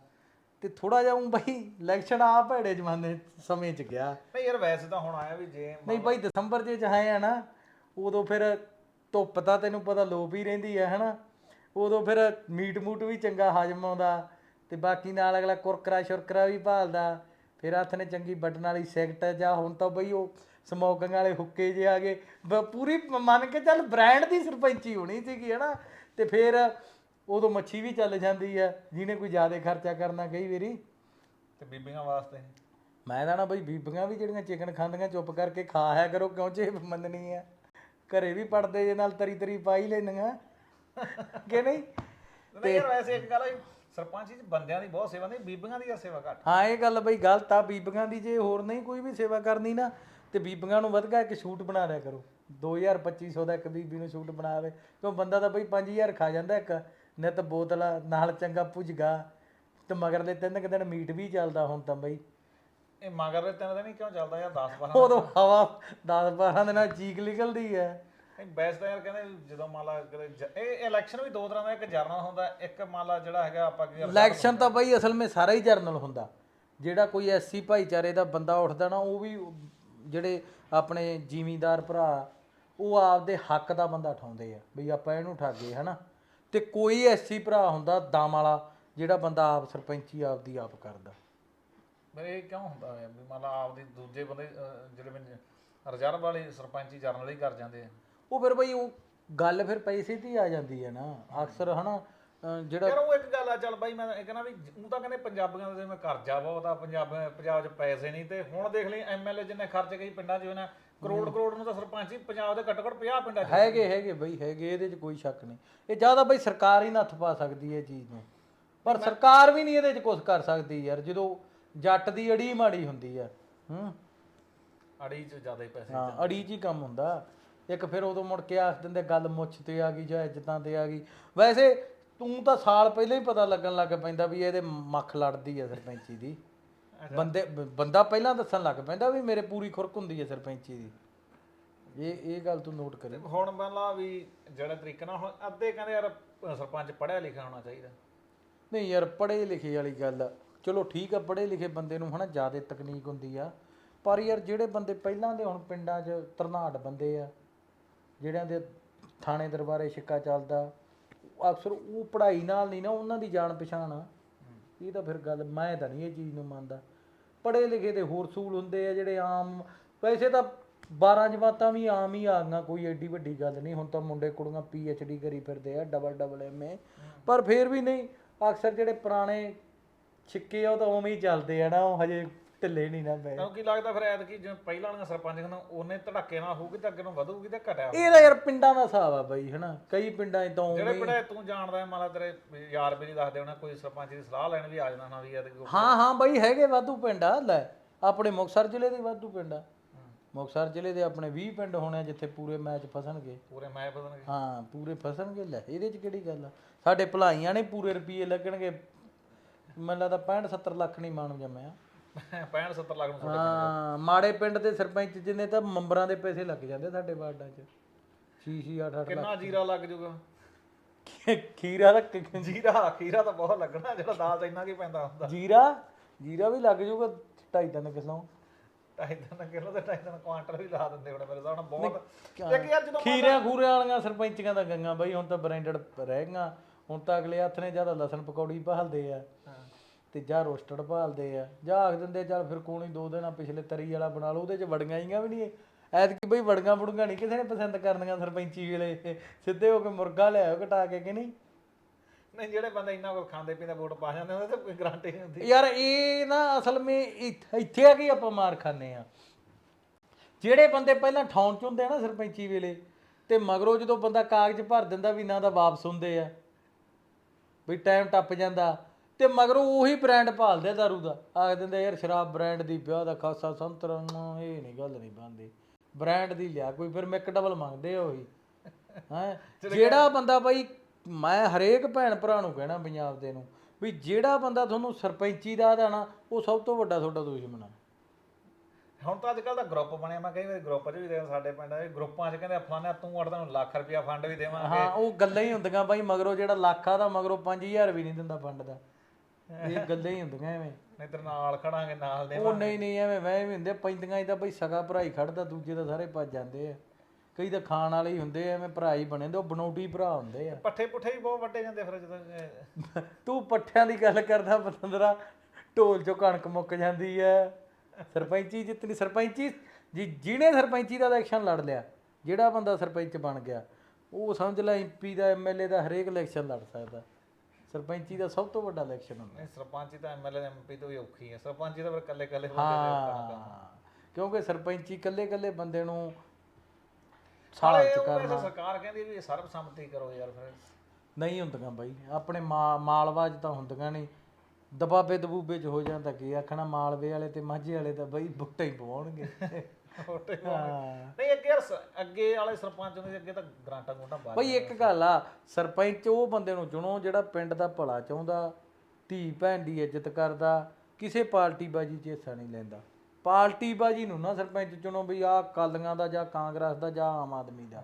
ਤੇ ਥੋੜਾ ਜਿਹਾ ਉਹ ਬਈ ਇਲੈਕਸ਼ਨ ਆ ਭੈੜੇ ਜਮਾਨੇ ਸਮੇਂ 'ਚ ਗਿਆ। ਨਹੀਂ ਯਾਰ ਵੈਸੇ ਤਾਂ ਹੁਣ ਆਇਆ ਵੀ ਜੇ ਨਹੀਂ ਭਾਈ ਦਸੰਬਰ ਜੇ ਚ ਆਏ ਆ ਨਾ ਉਦੋਂ ਫਿਰ ਧੁੱਪ ਤਾਂ ਤੈਨੂੰ ਪਤਾ ਲੋਪ ਹੀ ਰਹਿੰਦੀ ਆ ਹਨਾ? ਉਦੋਂ ਫਿਰ ਮੀਟ ਮੂਟ ਵੀ ਚੰਗਾ ਹਜਮ ਆਉਂਦਾ। ਤੇ ਬਾਕੀ ਨਾਲ ਅਗਲਾ ਕੁਰਕਰਾ ਸ਼ੁਰਕਰਾ ਵੀ ਭਾਲਦਾ। ਫਿਰ ਹੱਥ ਨੇ ਚੰਗੀ ਬਟਨ ਵਾਲੀ ਸਿਗਰਟ ਜਾਂ ਹੁਣ ਤਾਂ ਬਈ ਉਹ ਸਮੋਕਿੰਗ ਵਾਲੇ ਹੁੱਕੇ ਜੇ ਆ ਗਏ। ਪੂਰੀ ਮੰਨ ਕੇ ਚੱਲ ਬ੍ਰਾਂਡ ਦੀ ਸਰਪੰਚੀ ਹੋਣੀ ਸੀਗੀ ਹਨਾ? ਤੇ ਫਿਰ ਉਦੋਂ ਮੱਛੀ ਵੀ ਚੱਲ ਜਾਂਦੀ ਆ ਜਿਹਨੇ ਕੋਈ ਜ਼ਿਆਦਾ ਖਰਚਾ ਕਰਨਾ ਕਈ ਵਾਰੀ। ਤੇ ਬੀਬੀਆਂ ਵਾਸਤੇ? ਮੈਂ ਤਾਂ ਨਾ ਬਈ ਬੀਬੀਆਂ ਵੀ ਜਿਹੜੀਆਂ ਚਿਕਨ ਖਾਂਦੀਆਂ ਚੁੱਪ ਕਰਕੇ ਖਾਇਆ ਕਰੋ ਕਿਉਂ ਜੇ ਮੰਨਣੀ ਆ? ਘਰੇ ਵੀ ਪੜਦੇ ਜੇ ਨਾਲ ਤਰੀ ਤਰੀ ਪਾਈ ਲੈਣੀਆਂ ਕਿ ਨਹੀਂ? ਨਹੀਂ ਯਾਰ ਵੈਸੇ ਇੱਕ ਗੱਲ ਹੈ ਸਰਪੰਚੀ ਚ ਬੰਦਿਆਂ ਦੀ ਬਹੁਤ ਸੇਵਾ ਨਹੀਂ ਬੀਬੀਆਂ ਦੀ ਆ ਸੇਵਾ ਘੱਟ। ਹਾਂ ਇਹ ਗੱਲ ਬਈ ਗਲਤ ਆ ਬੀਬੀਆਂ ਦੀ ਜੇ ਹੋਰ ਨਹੀਂ ਕੋਈ ਵੀ ਸੇਵਾ ਕਰਨੀ ਨਾ ਤੇ ਬੀਬੀਆਂ ਨੂੰ ਵਧਗਾ ਇੱਕ ਸ਼ੂਟ ਬਣਾ ਲਿਆ ਕਰੋ। 2250 ਦਾ ਇੱਕ ਬੀਬੀ ਨੂੰ ਸ਼ੂਟ ਬਣਾਵੇ ਕਿਉਂ ਬੰਦਾ ਤਾਂ ਬਈ 5000 ਖਾ ਜਾਂਦਾ ਇੱਕ ਨਿਤ ਬੋਤਲ ਨਾਲ ਚੰਗਾ ਪੁੱਜਗਾ ਤੇ ਮਗਰਲੇ ਤਿੰਨ ਕੁ ਦਿਨ ਮੀਟ ਵੀ ਚੱਲਦਾ ਹੁਣ ਤਾਂ ਬਈ। ਇਹ ਮਗਰ ਦੇ ਤਿੰਨ ਦਿਨ ਹੀ ਕਿਉਂ ਚੱਲਦਾ ਯਾਰ 10 12 ਉਦੋਂ ਹਵਾ 10 12 ਦਿਨਾਂ ਚੀਕ ਨਿਕਲਦੀ ਹੈ। ਬੈਸ ਤਾਂ ਯਾਰ ਕਹਿੰਦੇ ਜਦੋਂ ਮੰਨ ਲਾ ਕਦੇ ਜ- ਇਹ ਇਲੈਕਸ਼ਨ ਵੀ ਦੋ ਤਰ੍ਹਾਂ ਦਾ ਇੱਕ ਜਰਨਲ ਹੁੰਦਾ ਇੱਕ ਮੰਨ ਲਾ ਜਿਹੜਾ ਹੈਗਾ ਆਪਾਂ ਕੀ ਇਲੈਕਸ਼ਨ ਤਾਂ ਬਈ ਅਸਲ ਵਿੱਚ ਸਾਰਾ ਹੀ ਜਰਨਲ ਹੁੰਦਾ। ਜਿਹੜਾ ਕੋਈ ਐਸਸੀ ਭਾਈਚਾਰੇ ਦਾ ਬੰਦਾ ਉੱਠਦਾ ਨਾ ਉਹ ਵੀ ਜਿਹੜੇ ਆਪਣੇ ਜ਼ਿਮੀਂਦਾਰ ਭਰਾ ਉਹ ਆਪਦੇ ਹੱਕ ਦਾ ਬੰਦਾ ਉਠਾਉਂਦੇ ਆ ਬਈ ਆਪਾਂ ਇਹਨੂੰ ਠਾਗੇ ਹਨਾ? ਤੇ ਕੋਈ ਐਸਸੀ ਭਰਾ ਹੁੰਦਾ ਦਮ ਵਾਲਾ ਜਿਹੜਾ ਬੰਦਾ ਆਪ ਸਰਪੰਚੀ ਆਪਦੀ ਆਪ ਕਰਦਾ। ਮੇਰੇ ਇਹ ਕਿਉਂ ਹੁੰਦਾ ਹੈ ਵੀ ਮੰਨ ਲਾ ਆਪਦੀ ਦੂਜੇ ਬੰਦੇ ਅਹ, ਜਿਹੜੇ ਮੈਂ ਰਿਜ਼ਰਵ ਵਾਲੇ ਸਰਪੰਚੀ ਜਰਨਲ ਹੀ ਕਰ ਜਾਂਦੇ ਆ। ਉਹ ਫਿਰ ਬਈ ਉਹ ਗੱਲ ਫਿਰ ਪੈਸੇ ਹੀ ਆ ਜਾਂਦੀ ਹੈ ਨਾ ਅਕਸਰ ਹਨਾ ਅਹ ਜਿਹੜਾ ਯਾਰ ਉਹ ਇੱਕ ਗੱਲ ਆ ਚੱਲ ਬਾਈ ਮੈਂ ਇਹ ਕਹਿੰਦਾ ਵੀ ਉਹ ਤਾਂ ਕਹਿੰਦੇ ਪੰਜਾਬੀਆਂ ਦਾ ਜਿਵੇਂ ਕਰਜ਼ਾ ਬਹੁਤ ਆ ਪੰਜਾਬ ਪੰਜਾਬ 'ਚ ਪੈਸੇ ਨਹੀਂ ਤੇ ਹੁਣ ਦੇਖ ਲਈ ਐਮਐਲਏ ਜਿੰਨੇ ਖਰਚ ਕਈ ਪਿੰਡਾਂ 'ਚ ਉਹਨਾਂ ਕਰੋੜ ਕਰੋੜ ਨੂੰ ਤਾਂ ਸਰਪੰਚ ਹੀ ਪੰਜਾਬ ਦੇ ਘੱਟੋ ਘੱਟ 50 ਪਿੰਡਾਂ 'ਚ ਹੈਗੇ ਹੈਗੇ ਬਈ ਹੈਗੇ ਇਹਦੇ 'ਚ ਕੋਈ ਸ਼ੱਕ ਨਹੀਂ। ਇਹ ਜ਼ਿਆਦਾ ਬਈ ਸਰਕਾਰ ਹੀ ਨੱਥ ਪਾ ਸਕਦੀ ਹੈ ਇਹ ਚੀਜ਼ ਨੂੰ। ਪਰ ਸਰਕਾਰ ਵੀ ਨਹੀਂ ਇਹਦੇ 'ਚ ਕੁਝ ਕਰ ਸਕਦੀ ਯਾਰ ਜਦੋਂ ਜੱਟ ਦੀ ਅੜੀ ਮਾੜੀ ਹੁੰਦੀ ਆ ਹੂੰ। ਅੜੀ 'ਚ ਜ਼ਿਆਦਾ ਹੀ ਪੈਸੇ ਹਾਂ ਅੜੀ 'ਚ ਹੀ ਕੰਮ ਹੁੰਦਾ। ਇੱਕ ਫਿਰ ਉਦੋਂ ਮੁੜ ਕੇ ਆਖ ਦਿੰਦੇ ਗੱਲ ਮੁੱਛ ਤੇ ਆ ਗਈ ਜਾਂ ਇੱਜ਼ਤਾਂ ਤੇ ਆ ਗਈ। ਵੈਸੇ ਤੂੰ ਤਾਂ ਸਾਲ ਪਹਿਲਾਂ ਹੀ ਪਤਾ ਲੱਗਣ ਲੱਗ ਪੈਂਦਾ ਵੀ ਇਹਦੇ ਮੱਖ ਲੜਦੀ ਆ ਸਰਪੰਚੀ ਦੀ। ਬੰਦੇ ਬੰਦਾ ਪਹਿਲਾਂ ਦੱਸਣ ਲੱਗ ਪੈਂਦਾ ਵੀ ਮੇਰੇ ਪੂਰੀ ਖੁਰਕ ਹੁੰਦੀ ਹੈ ਸਰਪੰਚੀ ਦੀ। ਇਹ ਇਹ ਗੱਲ ਤੂੰ ਨੋਟ ਕਰੀ। ਹੁਣ ਮੰਨ ਲਾ ਵੀ ਜਿਹੜੇ ਤਰੀਕੇ ਨਾਲ ਹੁਣ ਅੱਧੇ ਕਹਿੰਦੇ ਯਾਰ ਸਰਪੰਚ ਪੜ੍ਹਿਆ ਲਿਖਿਆ ਹੋਣਾ ਚਾਹੀਦਾ। ਨਹੀਂ ਯਾਰ ਪੜ੍ਹੇ ਲਿਖੇ ਵਾਲੀ ਗੱਲ। ਚਲੋ ਠੀਕ ਆ ਪੜ੍ਹੇ ਲਿਖੇ ਬੰਦੇ ਨੂੰ ਹਨਾ ਜ਼ਿਆਦਾ ਤਕਨੀਕ ਹੁੰਦੀ ਆ। ਪਰ ਯਾਰ ਜਿਹੜੇ ਬੰਦੇ ਪਹਿਲਾਂ ਦੇ ਹੁਣ ਪਿੰਡਾਂ 'ਚ ਤਰਨਾਟ ਬੰਦੇ ਆ ਜਿਹੜਿਆਂ ਦੇ ਥਾਣੇ ਦਰਬਾਰੇ ਛਿੱਕਾ ਚੱਲਦਾ ਅਕਸਰ ਉਹ ਪੜ੍ਹਾਈ ਨਾਲ ਨਹੀਂ ਨਾ ਉਹਨਾਂ ਦੀ ਜਾਣ ਪਛਾਣ ਆ। ਇਹ ਤਾਂ ਫਿਰ ਗੱਲ ਮੈਂ ਤਾਂ ਨਹੀਂ ਇਹ ਚੀਜ਼ ਨੂੰ ਮੰਨਦਾ। ਪੜ੍ਹੇ ਲਿਖੇ ਦੇ ਹੋਰ ਸੂਲ ਹੁੰਦੇ ਆ ਜਿਹੜੇ ਆਮ ਵੈਸੇ ਤਾਂ 12 ਜਮਾਤਾਂ ਵੀ ਆਮ ਹੀ ਆ ਗਈਆਂ ਕੋਈ ਐਡੀ ਵੱਡੀ ਗੱਲ ਨਹੀਂ। ਹੁਣ ਤਾਂ ਮੁੰਡੇ ਕੁੜੀਆਂ ਪੀ ਐਚ ਡੀ ਕਰੀ ਫਿਰਦੇ ਆ ਡਬਲ ਡਬਲ ਐਮ ਏ ਪਰ ਫਿਰ ਵੀ ਨਹੀਂ ਅਕਸਰ ਜਿਹੜੇ ਪੁਰਾਣੇ ਛਿੱਕੇ ਆ ਉਹ ਤਾਂ ਉਵੇਂ ਹੀ ਚੱਲਦੇ ਆ ਨਾ ਉਹ ਹਜੇ ਢਿੱਲੇ ਨਹੀਂ ਨਾ ਪਏ। ਕਿਉਂਕਿ ਲੱਗਦਾ ਫਿਰ ਐਤਕੀ ਜਿਵੇਂ ਪਹਿਲਾਂ ਵਾਲੀਆਂ ਸਰਪੰਚ ਨੂੰ ਉਹਨੇ ਧੜਾਕੇ ਨਾਲ ਹੋਊਗੀ ਤਾਂ ਅੱਗੇ ਨੂੰ ਵਧੂਗੀ ਤੇ ਘਟਿਆ ਇਹ ਤਾਂ ਯਾਰ ਪਿੰਡਾਂ ਦਾ ਹਿਸਾਬ ਆ ਬਾਈ ਹਨਾ? ਕਈ ਪਿੰਡਾਂ ਉਵੇਂ ਜਿਹੜੇ ਪੜਾਏ ਤੂੰ ਜਾਣਦਾ ਹੈ, ਮੰਨ ਲਾ ਤੇਰੇ ਯਾਰ ਬੇਲੀ ਦੱਸਦੇ ਹੋਣਾ ਕੋਈ ਸਰਪੰਚ ਦੀ ਸਲਾਹ ਲੈਣ ਵੀ ਆ ਜਾਂਦਾ ਨਾ ਵੀ ਇਹਦੇ ਹਾਂ ਹਾਂ ਬਾਈ ਹੈਗੇ ਵਾਧੂ ਪਿੰਡ ਆ ਲੈ ਆਪਣੇ ਮੁਕਤਸਰ ਜ਼ਿਲ੍ਹੇ ਦੇ ਵਾਧੂ ਪਿੰਡ ਆ। ਮੁਕਤਸਰ ਜ਼ਿਲ੍ਹੇ ਦੇ ਆਪਣੇ 20 ਪਿੰਡ ਹੋਣੇ ਆ ਜਿੱਥੇ ਪੂਰੇ ਮੈਚ ਫਸਣਗੇ। ਪੂਰੇ ਮੈਂ ਬਦਲਣਗੇ ਹਾਂ ਪੂਰੇ ਫਸਣਗੇ ਲੈ ਇਹਦੇ 'ਚ ਕਿਹੜੀ ਗੱਲ ਆ? ਸਾਡੇ ਭਲਾਈਆਂ ਨੇ ਪੂਰੇ ਰੁਪਏ ਲੱਗਣਗੇ। ਮੈਨੂੰ ਲੱਗਦਾ 65 70 ਲੱਖ ਨਹੀਂ ਮਾਣੂ ਜੰਮਿਆ। 65 70 ਲੱਖ ਨੂੰ ਹਾਂ ਮਾੜੇ ਪਿੰਡ ਦੇ ਸਰਪੰਚ ਜਿੰਨੇ ਤਾਂ ਮੰਬਰਾਂ ਦੇ ਪੈਸੇ ਲੱਗ ਜਾਂਦੇ ਸਾਡੇ ਵਾਰਡਾਂ 'ਚ। 6 6 8 8 ਕਿੰਨਾ ਜੀਰਾ ਲੱਗ ਜਾਊਗਾ ਖੀਰਾ ਦਾ ਜੀਰਾ ਖੀਰਾ ਤਾਂ ਬਹੁਤ ਲੱਗਣਾ ਜਿਹੜਾ ਦਾਲ ਇੰਨਾ ਕੀ ਪੈਂਦਾ ਹੁੰਦਾ। ਜੀਰਾ? ਜੀਰਾ ਵੀ ਲੱਗ ਜਾਊਗਾ ਢਾਈ ਤਿੰਨ ਕਿਲੋ। ਢਾਈ ਤਿੰਨ ਕਿਲੋ ਤੇ ਢਾਈ ਤਿੰਨ ਕੁਆਂਟਲ ਵੀ ਲਾ ਦਿੰਦੇ ਹੋਣੇ ਮੇਰੇ ਹਿਸਾਬ ਨਾਲ ਬਹੁਤ। ਇੱਕ ਯਾਰ ਜਦੋਂ ਖੀਰਿਆਂ ਖੂਰਿਆਂ ਵਾਲੀਆਂ ਸਰਪੰਚੀਆਂ ਤਾਂ ਗੰਗਾ ਬਾਈ ਹੁਣ ਤਾਂ ਬ੍ਰਾਂਡਡ ਰਹਿ ਗਈਆਂ। ਹੁਣ ਤਾਂ ਅਗਲੇ ਹੱਥ ਨੇ ਜ਼ਿਆਦਾ ਲਸਣ ਪਕੌੜੀ ਭਾਲਦੇ ਆ। ਤੇ ਜਾਂ ਰੋਸਟਡ ਭਾਲਦੇ ਆ ਜਾਂ ਆਖ ਦਿੰਦੇ ਚੱਲ ਫਿਰ ਕੋਣੀ ਦੋ ਦਿਨਾਂ ਪਿਛਲੇ ਤਰੀ ਵਾਲਾ ਬਣਾ ਲਓ ਉਹਦੇ ਚ ਵੜੀਆਂ ਆਈਆਂ ਵੀ ਨਹੀਂ ਐਤਕੀ ਬਈ ਵੜੀਆਂ ਵੜੂਆਂ ਨਹੀਂ ਕਿਸੇ ਨੇ ਪਸੰਦ ਕਰਨੀਆਂ ਸਰਪੰਚੀ ਵੇਲੇ। ਸਿੱਧੇ ਹੋ ਕੇ ਮੁਰਗਾ ਲਿਆਓ ਕਟਾ ਕੇ ਕਿ ਨਹੀਂ? ਨਹੀਂ ਜਿਹੜੇ ਬੰਦੇ ਇੰਨਾ ਕੁ ਖਾਂਦੇ ਪੀਂਦੇ ਵੋਟ ਪਾ ਜਾਂਦੇ ਉਹਦੇ ਤੇ ਕੋਈ ਗਾਰੰਟੀ ਨਹੀਂ ਹੁੰਦੀ। ਯਾਰ ਇਹ ਨਾ ਅਸਲ ਵਿੱਚ ਇੱਥ- ਇੱਥੇ ਆ ਕੇ ਆਪਾਂ ਮਾਰ ਖਾਂਦੇ ਆ। ਜਿਹੜੇ ਬੰਦੇ ਪਹਿਲਾਂ ਠੌਣ ਚ ਹੁੰਦੇ ਆ ਨਾ ਸਰਪੰਚੀ ਵੇਲੇ ਤੇ ਮਗਰੋਂ ਜਦੋਂ ਬੰਦਾ ਕਾਗਜ਼ ਭਰ ਦਿੰਦਾ ਵੀ ਨਾ ਦਾ ਵਾਪਸ ਹੁੰਦੇ ਆ। ਵੀ ਟਾਈਮ ਟੱਪ ਜਾਂਦਾ। ਤੇ ਮਗਰੋਂ ਉਹੀ ਬ੍ਰਾਂਡ ਭਾਲਦੇ ਆ ਦਾਰੂ ਦਾ। ਆਖ ਦਿੰਦੇ ਯਾਰ ਸ਼ਰਾਬ ਬ੍ਰਾਂਡ ਦੀ ਵਿਆਹ ਦਾ ਖਾਸਾ ਸੰਤਰਾ ਨੂੰ ਇਹ ਨਹੀਂ ਗੱਲ ਨਹੀਂ ਬੰਦੀ ਬ੍ਰਾਂਡ ਦੀ ਲਿਆ ਕੋਈ ਫਿਰ ਮਿਕ ਡਬਲ ਮੰਗਦੇ ਆ ਉਹੀ। ਹੈ? ਜਿਹੜਾ ਬੰਦਾ ਬਾਈ ਮੈਂ ਹਰੇਕ ਭੈਣ ਭਰਾ ਨੂੰ ਕਹਿਣਾ ਪੰਜਾਬ ਦੇ ਨੂੰ ਵੀ ਜਿਹੜਾ ਬੰਦਾ ਤੁਹਾਨੂੰ ਸਰਪੰਚੀ ਦਾ ਦੇਣਾ ਉਹ ਸਭ ਤੋਂ ਵੱਡਾ ਤੁਹਾਡਾ ਦੁਸ਼ਮਣ ਆ। ਹੁਣ ਤਾਂ ਅੱਜ ਕੱਲ ਦਾ ਗਰੁੱਪ ਬਣਿਆ ਮੈਂ ਕਈ ਵਾਰੀ ਗਰੁੱਪ 'ਚ ਵੀ ਦੇਖਿਆ ਸਾਡੇ ਪਿੰਡ ਦੇ ਗਰੁੱਪਾਂ 'ਚ ਕਹਿੰਦੇ ਫਲਾਣਾ ਤੂੰ ਅੜ ਤੈਨੂੰ ਲੱਖ ਰੁਪਇਆ ਫੰਡ ਵੀ ਦੇਵਾਂਗੇ। ਹਾਂ ਉਹ ਗੱਲਾਂ ਹੀ ਹੁੰਦੀਆਂ ਬਾਈ ਮਗਰੋਂ ਜਿਹੜਾ ਲੱਖ ਆ ਦਾ ਮਗਰੋਂ 5000 ਵੀ ਨਹੀਂ ਦਿੰਦਾ ਫੰਡ ਦਾ। ਇਹ ਗੱਲਾਂ ਹੀ ਹੁੰਦੀਆਂ ਐਵੇਂ। ਨਹੀਂ ਤੇਰੇ ਨਾਲ ਖੜਾਂਗੇ ਨਾਲ ਦੇ ਉਹ ਨਹੀਂ ਨਹੀਂ ਐਵੇਂ ਵਹਿਮ ਹੁੰਦੇ ਪੈਂਦੀਆਂ ਹੀ ਤਾਂ ਬਈ ਸਗਾ ਭਰਾ ਹੀ ਖੜਦਾ ਦੂਜੇ ਤਾਂ ਸਾਰੇ ਭੱਜ ਜਾਂਦੇ ਆ। ਕਈ ਤਾਂ ਖਾਣ ਵਾਲੇ ਹੀ ਹੁੰਦੇ ਆ, ਐਵੇਂ ਭਰਾ ਹੀ ਬਣੇ ਹੁੰਦੇ ਉਹ ਬਨੌਟੀ ਭਰਾ ਹੁੰਦੇ ਆ। ਪੱਠੇ ਪੁੱਠੇ ਵੀ ਬਹੁਤ ਵੱਡੇ ਜਾਂਦੇ ਫਿਰ ਜਦੋਂ ਇਹ- ਤੂੰ ਪੱਠਿਆਂ ਦੀ ਗੱਲ ਕਰਦਾ ਪਤੰਦਰਾ ਢੋਲ ਚੋਂ ਕਣਕ ਮੁੱਕ ਜਾਂਦੀ ਐ ਸਰਪੰਚੀ ਜਿੱਤਨੀ ਸਰਪੰਚੀ ਜੀ ਜਿਹਨੇ ਸਰਪੰਚੀ ਦਾ ਇਲੈਕਸ਼ਨ ਲੜ ਲਿਆ ਜਿਹੜਾ ਬੰਦਾ ਸਰਪੰਚ ਬਣ ਗਿਆ ਉਹ ਸਮਝ ਲੈ ਐਮਪੀ ਦਾ ਐਮਐਲਏ ਦਾ ਹਰੇਕ ਇਲੈਕਸ਼ਨ ਲੜ ਸਕਦਾ। ਸਰਪੰਚੀ ਦਾ ਸਭ ਤੋਂ ਵੱਡਾ ਇਲੈਕਸ਼ਨ ਹੁੰਦਾ। ਨਹੀਂ ਸਰਪੰਚੀ ਤਾਂ ਐਮਐਲਏ ਐਮਪੀ ਤੋਂ ਵੀ ਔਖੀ ਹੈ। ਸਰਪੰਚੀ ਤਾਂ ਫਿਰ ਕੱਲੇ ਕੱਲੇ ਹਾਂ। ਕਿਉਂਕਿ ਸਰਪੰਚੀ ਇਕੱਲੇ ਇਕੱਲੇ ਬੰਦੇ ਨੂੰ ਸਾਲ ਚ ਕਰਨਾ। ਸਰਕਾਰ ਕਹਿੰਦੀ ਵੀ ਸਰਬਸੰਮਤੀ ਕਰੋ ਯਾਰ ਫਿਰ। ਨਹੀਂ ਹੁੰਦੀਆਂ ਬਾਈ। ਆਪਣੇ ਮਾ- ਮਾਲਵਾ 'ਚ ਤਾਂ ਹੁੰਦੀਆਂ ਨਹੀਂ। ਦਬਾਬੇ ਦਬੂਬੇ 'ਚ ਹੋ ਜਾਂਦਾ। ਕੀ ਆਖਣਾ ਮਾਲਵੇ ਵਾਲੇ ਤੇ ਮਾਝੇ ਵਾਲੇ ਤਾਂ ਬਈ ਬੁੱਟੇ ਹੀ ਪਵਾਉਣਗੇ। ਵੋਟੇ ਹਾਂ। ਨਹੀਂ ਅੱਗੇ ਯਾਰ ਸ- ਅੱਗੇ ਵਾਲੇ ਸਰਪੰਚ ਹੁੰਦੇ ਸੀ ਅੱਗੇ ਤਾਂ ਗਰਾਂਟਾਂ ਗੂੰਟਾਂ ਬਾਅਦ ਬਈ ਇੱਕ ਗੱਲ ਆ ਸਰਪੰਚ ਉਹ ਬੰਦੇ ਨੂੰ ਚੁਣੋ ਜਿਹੜਾ ਪਿੰਡ ਦਾ ਭਲਾ ਚਾਹੁੰਦਾ ਧੀ ਭੈਣ ਦੀ ਇੱਜ਼ਤ ਕਰਦਾ ਕਿਸੇ ਪਾਰਟੀ ਬਾਜੀ 'ਚ ਹਿੱਸਾ ਨਹੀਂ ਲੈਂਦਾ। ਪਾਰਟੀ ਬਾਜੀ ਨੂੰ ਨਾ ਸਰਪੰਚ ਚੁਣੋ ਵੀ ਆਹ ਕਾਲੀਆਂ ਦਾ ਜਾਂ ਕਾਂਗਰਸ ਦਾ ਜਾਂ ਆਮ ਆਦਮੀ ਦਾ।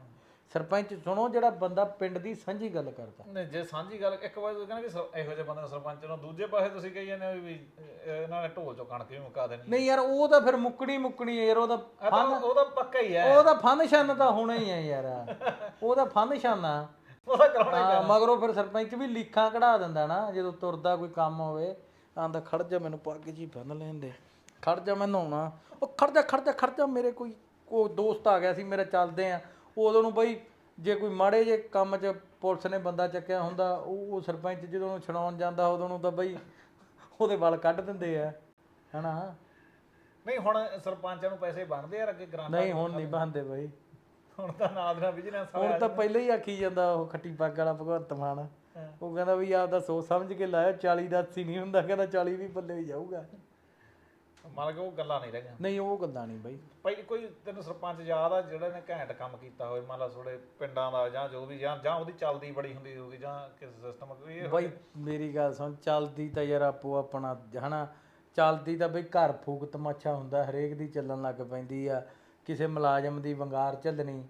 ਸਰਪੰਚ ਚੁਣੋ ਜਿਹੜਾ ਬੰਦਾ ਪਿੰਡ ਦੀ ਸਾਂਝੀ ਗੱਲ ਕਰਦਾ। ਨਹੀਂ ਜੇ ਸਾਂਝੀ ਗੱਲ ਇੱਕ ਵਾਰ ਕਹਿੰਦੇ ਵੀ ਇਹੋ ਜਿਹੇ ਬੰਦੇ ਨੂੰ ਸਰਪੰਚ ਨੂੰ ਦੂਜੇ ਪਾਸੇ ਤੁਸੀਂ ਕਹੀ ਜਾਂਦੇ ਹੋ ਵੀ ਇਹ- ਇਹਨਾਂ ਨੇ ਢੋਲ ਚੋਂ ਕਣਕ ਵੀ ਮੁਕਾ ਦੇਣੀ। ਨਹੀਂ ਯਾਰ ਉਹ ਤਾਂ ਫਿਰ ਮੁੱਕਣੀ ਮੁੱਕਣੀ ਯਾਰ ਉਹਦਾ ਇਹ ਤਾਂ ਉਹ ਤਾਂ ਪੱਕਾ ਹੀ ਹੈ। ਉਹਦਾ ਫੰਕਸ਼ਨ ਤਾਂ ਹੋਣਾ ਹੀ ਹੈ ਯਾਰ। ਉਹਦਾ ਫੰਕਸ਼ਨ ਆ। ਉਹਦਾ ਕਰਾਉਣਾ ਹੀ ਹਾਂ ਮਗਰੋਂ ਫਿਰ ਸਰਪੰਚ ਵੀ ਲੀਖਾਂ ਕਢਾ ਦਿੰਦਾ ਨਾ ਜਦੋਂ ਤੁਰਦਾ ਕੋਈ ਕੰਮ ਹੋਵੇ। ਆਂਦਾ ਖੜ ਜਾ ਮੈਨੂੰ ਪੱਗ ਜੀ ਬੰਨ ਲੈਂਦੇ ਖੜ ਜਾ ਮੈਂ ਨਹਾਉਣਾ। ਉਹ ਖੜ ਜਾ ਖੜ ਜਾ ਖੜ ਜਾ ਮੇਰੇ ਕੋਈ ਕੋ ਦੋਸਤ ਆ ਗਿਆ ਸੀ ਮੇਰੇ ਚੱਲਦੇ ਆ। ਉਦੋਂ ਨੂੰ ਬਈ ਜੇ ਕੋਈ ਮਾੜੇ ਜੇ ਕੰਮ 'ਚ ਪੁਲਿਸ ਨੇ ਬੰਦਾ ਚੱਕਿਆ ਹੁੰਦਾ ਉਹ ਉਹ ਸਰਪੰਚ ਜਦੋਂ ਨੂੰ ਛਡਾਉਣ ਜਾਂਦਾ ਉਦੋਂ ਨੂੰ ਤਾਂ ਬਈ ਉਹਦੇ ਵਾਲ ਕੱਢ ਦਿੰਦੇ ਆ ਹਨਾ? ਨਹੀਂ ਹੁਣ ਸਰਪੰਚਾਂ ਨੂੰ ਪੈਸੇ ਬਣਦੇ ਯਾਰ ਅੱਗੇ ਗ੍ਰਾਂਟਾਂ ਨਹੀਂ ਹੁਣ ਨਹੀਂ ਬੰਦੇ ਬਈ। ਹੁਣ ਤਾਂ ਨਾਲ ਦਾ ਬਿਜ਼ਨਸ ਹੁਣ ਤਾਂ ਪਹਿਲਾਂ ਹੀ ਆਖੀ ਜਾਂਦਾ ਉਹ ਖੱਟੀ ਪੱਗ ਵਾਲਾ ਭਗਵੰਤ ਮਾਨ। ਉਹ ਕਹਿੰਦਾ ਵੀ ਆਪ ਦਾ ਸੋਚ ਸਮਝ ਕੇ ਲਾਇਆ 40 ਦਾ 80 ਨਹੀਂ ਹੁੰਦਾ ਕਹਿੰਦਾ 40 ਵੀ ਪੱਲੇ ਹੀ ਜਾਊਗਾ। ਮੰਨ ਕੇ ਉਹ ਗੱਲਾਂ ਨਹੀਂ ਰਹੀਆਂ ਨਹੀਂ ਉਹ ਗੱਲਾਂ ਨਹੀਂ ਬਾਈ। ਭਾਈ ਕੋਈ ਤੈਨੂੰ ਸਰਪੰਚ ਯਾਦ ਆ ਜਿਹੜਾ ਨੇ ਘੈਂਟ ਕੰਮ ਕੀਤਾ ਹੋਵੇ ਮੰਨ ਲਾ ਥੋੜੇ ਪਿੰਡਾਂ ਦਾ ਜਾਂ ਜੋ ਵੀ ਜਾਂ ਜਾਂ ਉਹਦੀ ਚੱਲਦੀ ਬੜੀ ਹੁੰਦੀ ਹੋਊਗੀ ਜਾਂ ਕਿਸੇ ਸਿਸਟਮ ਕੋਈ ਇਹ ਬਾਈ ਮੇਰੀ ਗੱਲ ਸੁਣ ਚੱਲਦੀ ਤਾਂ ਯਾਰ ਆਪੋ ਆਪਣਾ ਹਨਾ? ਚੱਲਦੀ ਤਾਂ ਬਈ ਘਰ ਫੂਕ ਤਮਾਸ਼ਾ ਹੁੰਦਾ ਹਰੇਕ ਦੀ ਚੱਲਣ ਲੱਗ ਪੈਂਦੀ ਆ। ਕਿਸੇ ਮੁਲਾਜ਼ਮ ਦੀ ਵੰਗਾਰ ਚੱਲਣੀ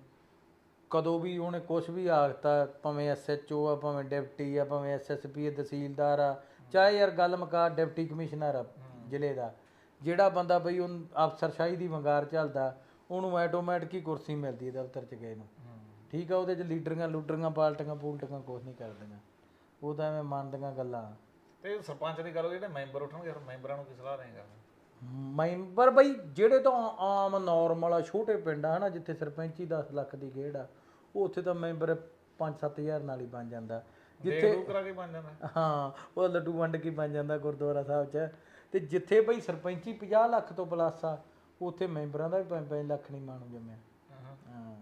ਕਦੋਂ ਵੀ ਉਹਨੇ ਕੁਝ ਵੀ ਆਖਤਾ ਭਾਵੇਂ ਐਸਐਚਓ ਆ ਭਾਵੇਂ ਡਿਪਟੀ ਆ ਭਾਵੇਂ ਐਸਐਸਪੀ ਆ ਤਹਿਸੀਲਦਾਰ ਆ ਚਾਹੇ ਯਾਰ ਗੱਲ ਮੁਕਾ ਡਿਪਟੀ ਕਮਿਸ਼ਨਰ ਆ ਜ਼ਿਲ੍ਹੇ ਦਾ। ਜਿਹੜਾ ਬੰਦਾ ਬਈ ਉਹ ਅਫਸਰਸ਼ਾਹੀ ਦੀ ਵੰਗਾਰ ਚੱਲਦਾ ਉਹਨੂੰ ਆਟੋਮੈਟਿਕ ਹੀ ਕੁਰਸੀ ਮਿਲਦੀ ਹੈ ਦਫ਼ਤਰ ਚ ਗਏ ਨੂੰ। ਠੀਕ ਆ ਉਹਦੇ ਚ ਲੀਡਰੀਆਂ ਲੂਡਰੀਆਂ ਪਾਲਟੀਆਂ ਪੂਲਟੀਆਂ ਕੁਝ ਨਹੀਂ ਕਰਦੀਆਂ। ਉਹ ਤਾਂ ਐਵੇਂ ਮੰਨਦੀਆਂ ਗੱਲਾਂ। ਤੇ ਸਰਪੰਚ ਦੀ ਗੱਲ ਹੋਈ ਜਿਹੜੇ ਮੈਂਬਰ ਉੱਠਣਗੇ ਫਿਰ ਮੈਂਬਰਾਂ ਨੂੰ ਕੀ ਸਲਾਹ ਦੇਗਾ ਮੈਂਬਰ ਬਈ ਜਿਹੜੇ ਤਾਂ ਆਮ ਨਾਰਮਲ ਆ ਛੋਟੇ ਪਿੰਡ ਆ ਹਨਾ ਜਿੱਥੇ ਸਰਪੰਚੀ 10 ਲੱਖ ਦੀ ਖੇਡ ਆ ਉਹ ਉੱਥੇ ਤਾਂ ਮੈਂਬਰ 5-7000 ਨਾਲ ਹੀ ਬਣ ਜਾਂਦਾ। ਜਿੱਥੇ ਦੂ ਕਰਾ ਕੇ ਬਣ ਜਾਂਦਾ। ਹਾਂ ਉਹ ਲੱਡੂ ਵੰਡ ਕੇ ਬਣ ਜਾਂਦਾ ਗੁਰਦੁਆਰਾ ਸਾਹਿਬ 'ਚ। ਤੇ ਜਿੱਥੇ ਬਈ ਸਰਪੰਚੀ 50 ਲੱਖ ਤੋਂ ਪਲੱਸ ਆ ਉੱਥੇ ਮੈਂਬਰਾਂ ਦਾ ਵੀ 5-5 ਲੱਖ ਨਹੀਂ ਮਾਣੂ ਜੰਮਿਆ। ਹਾਂ।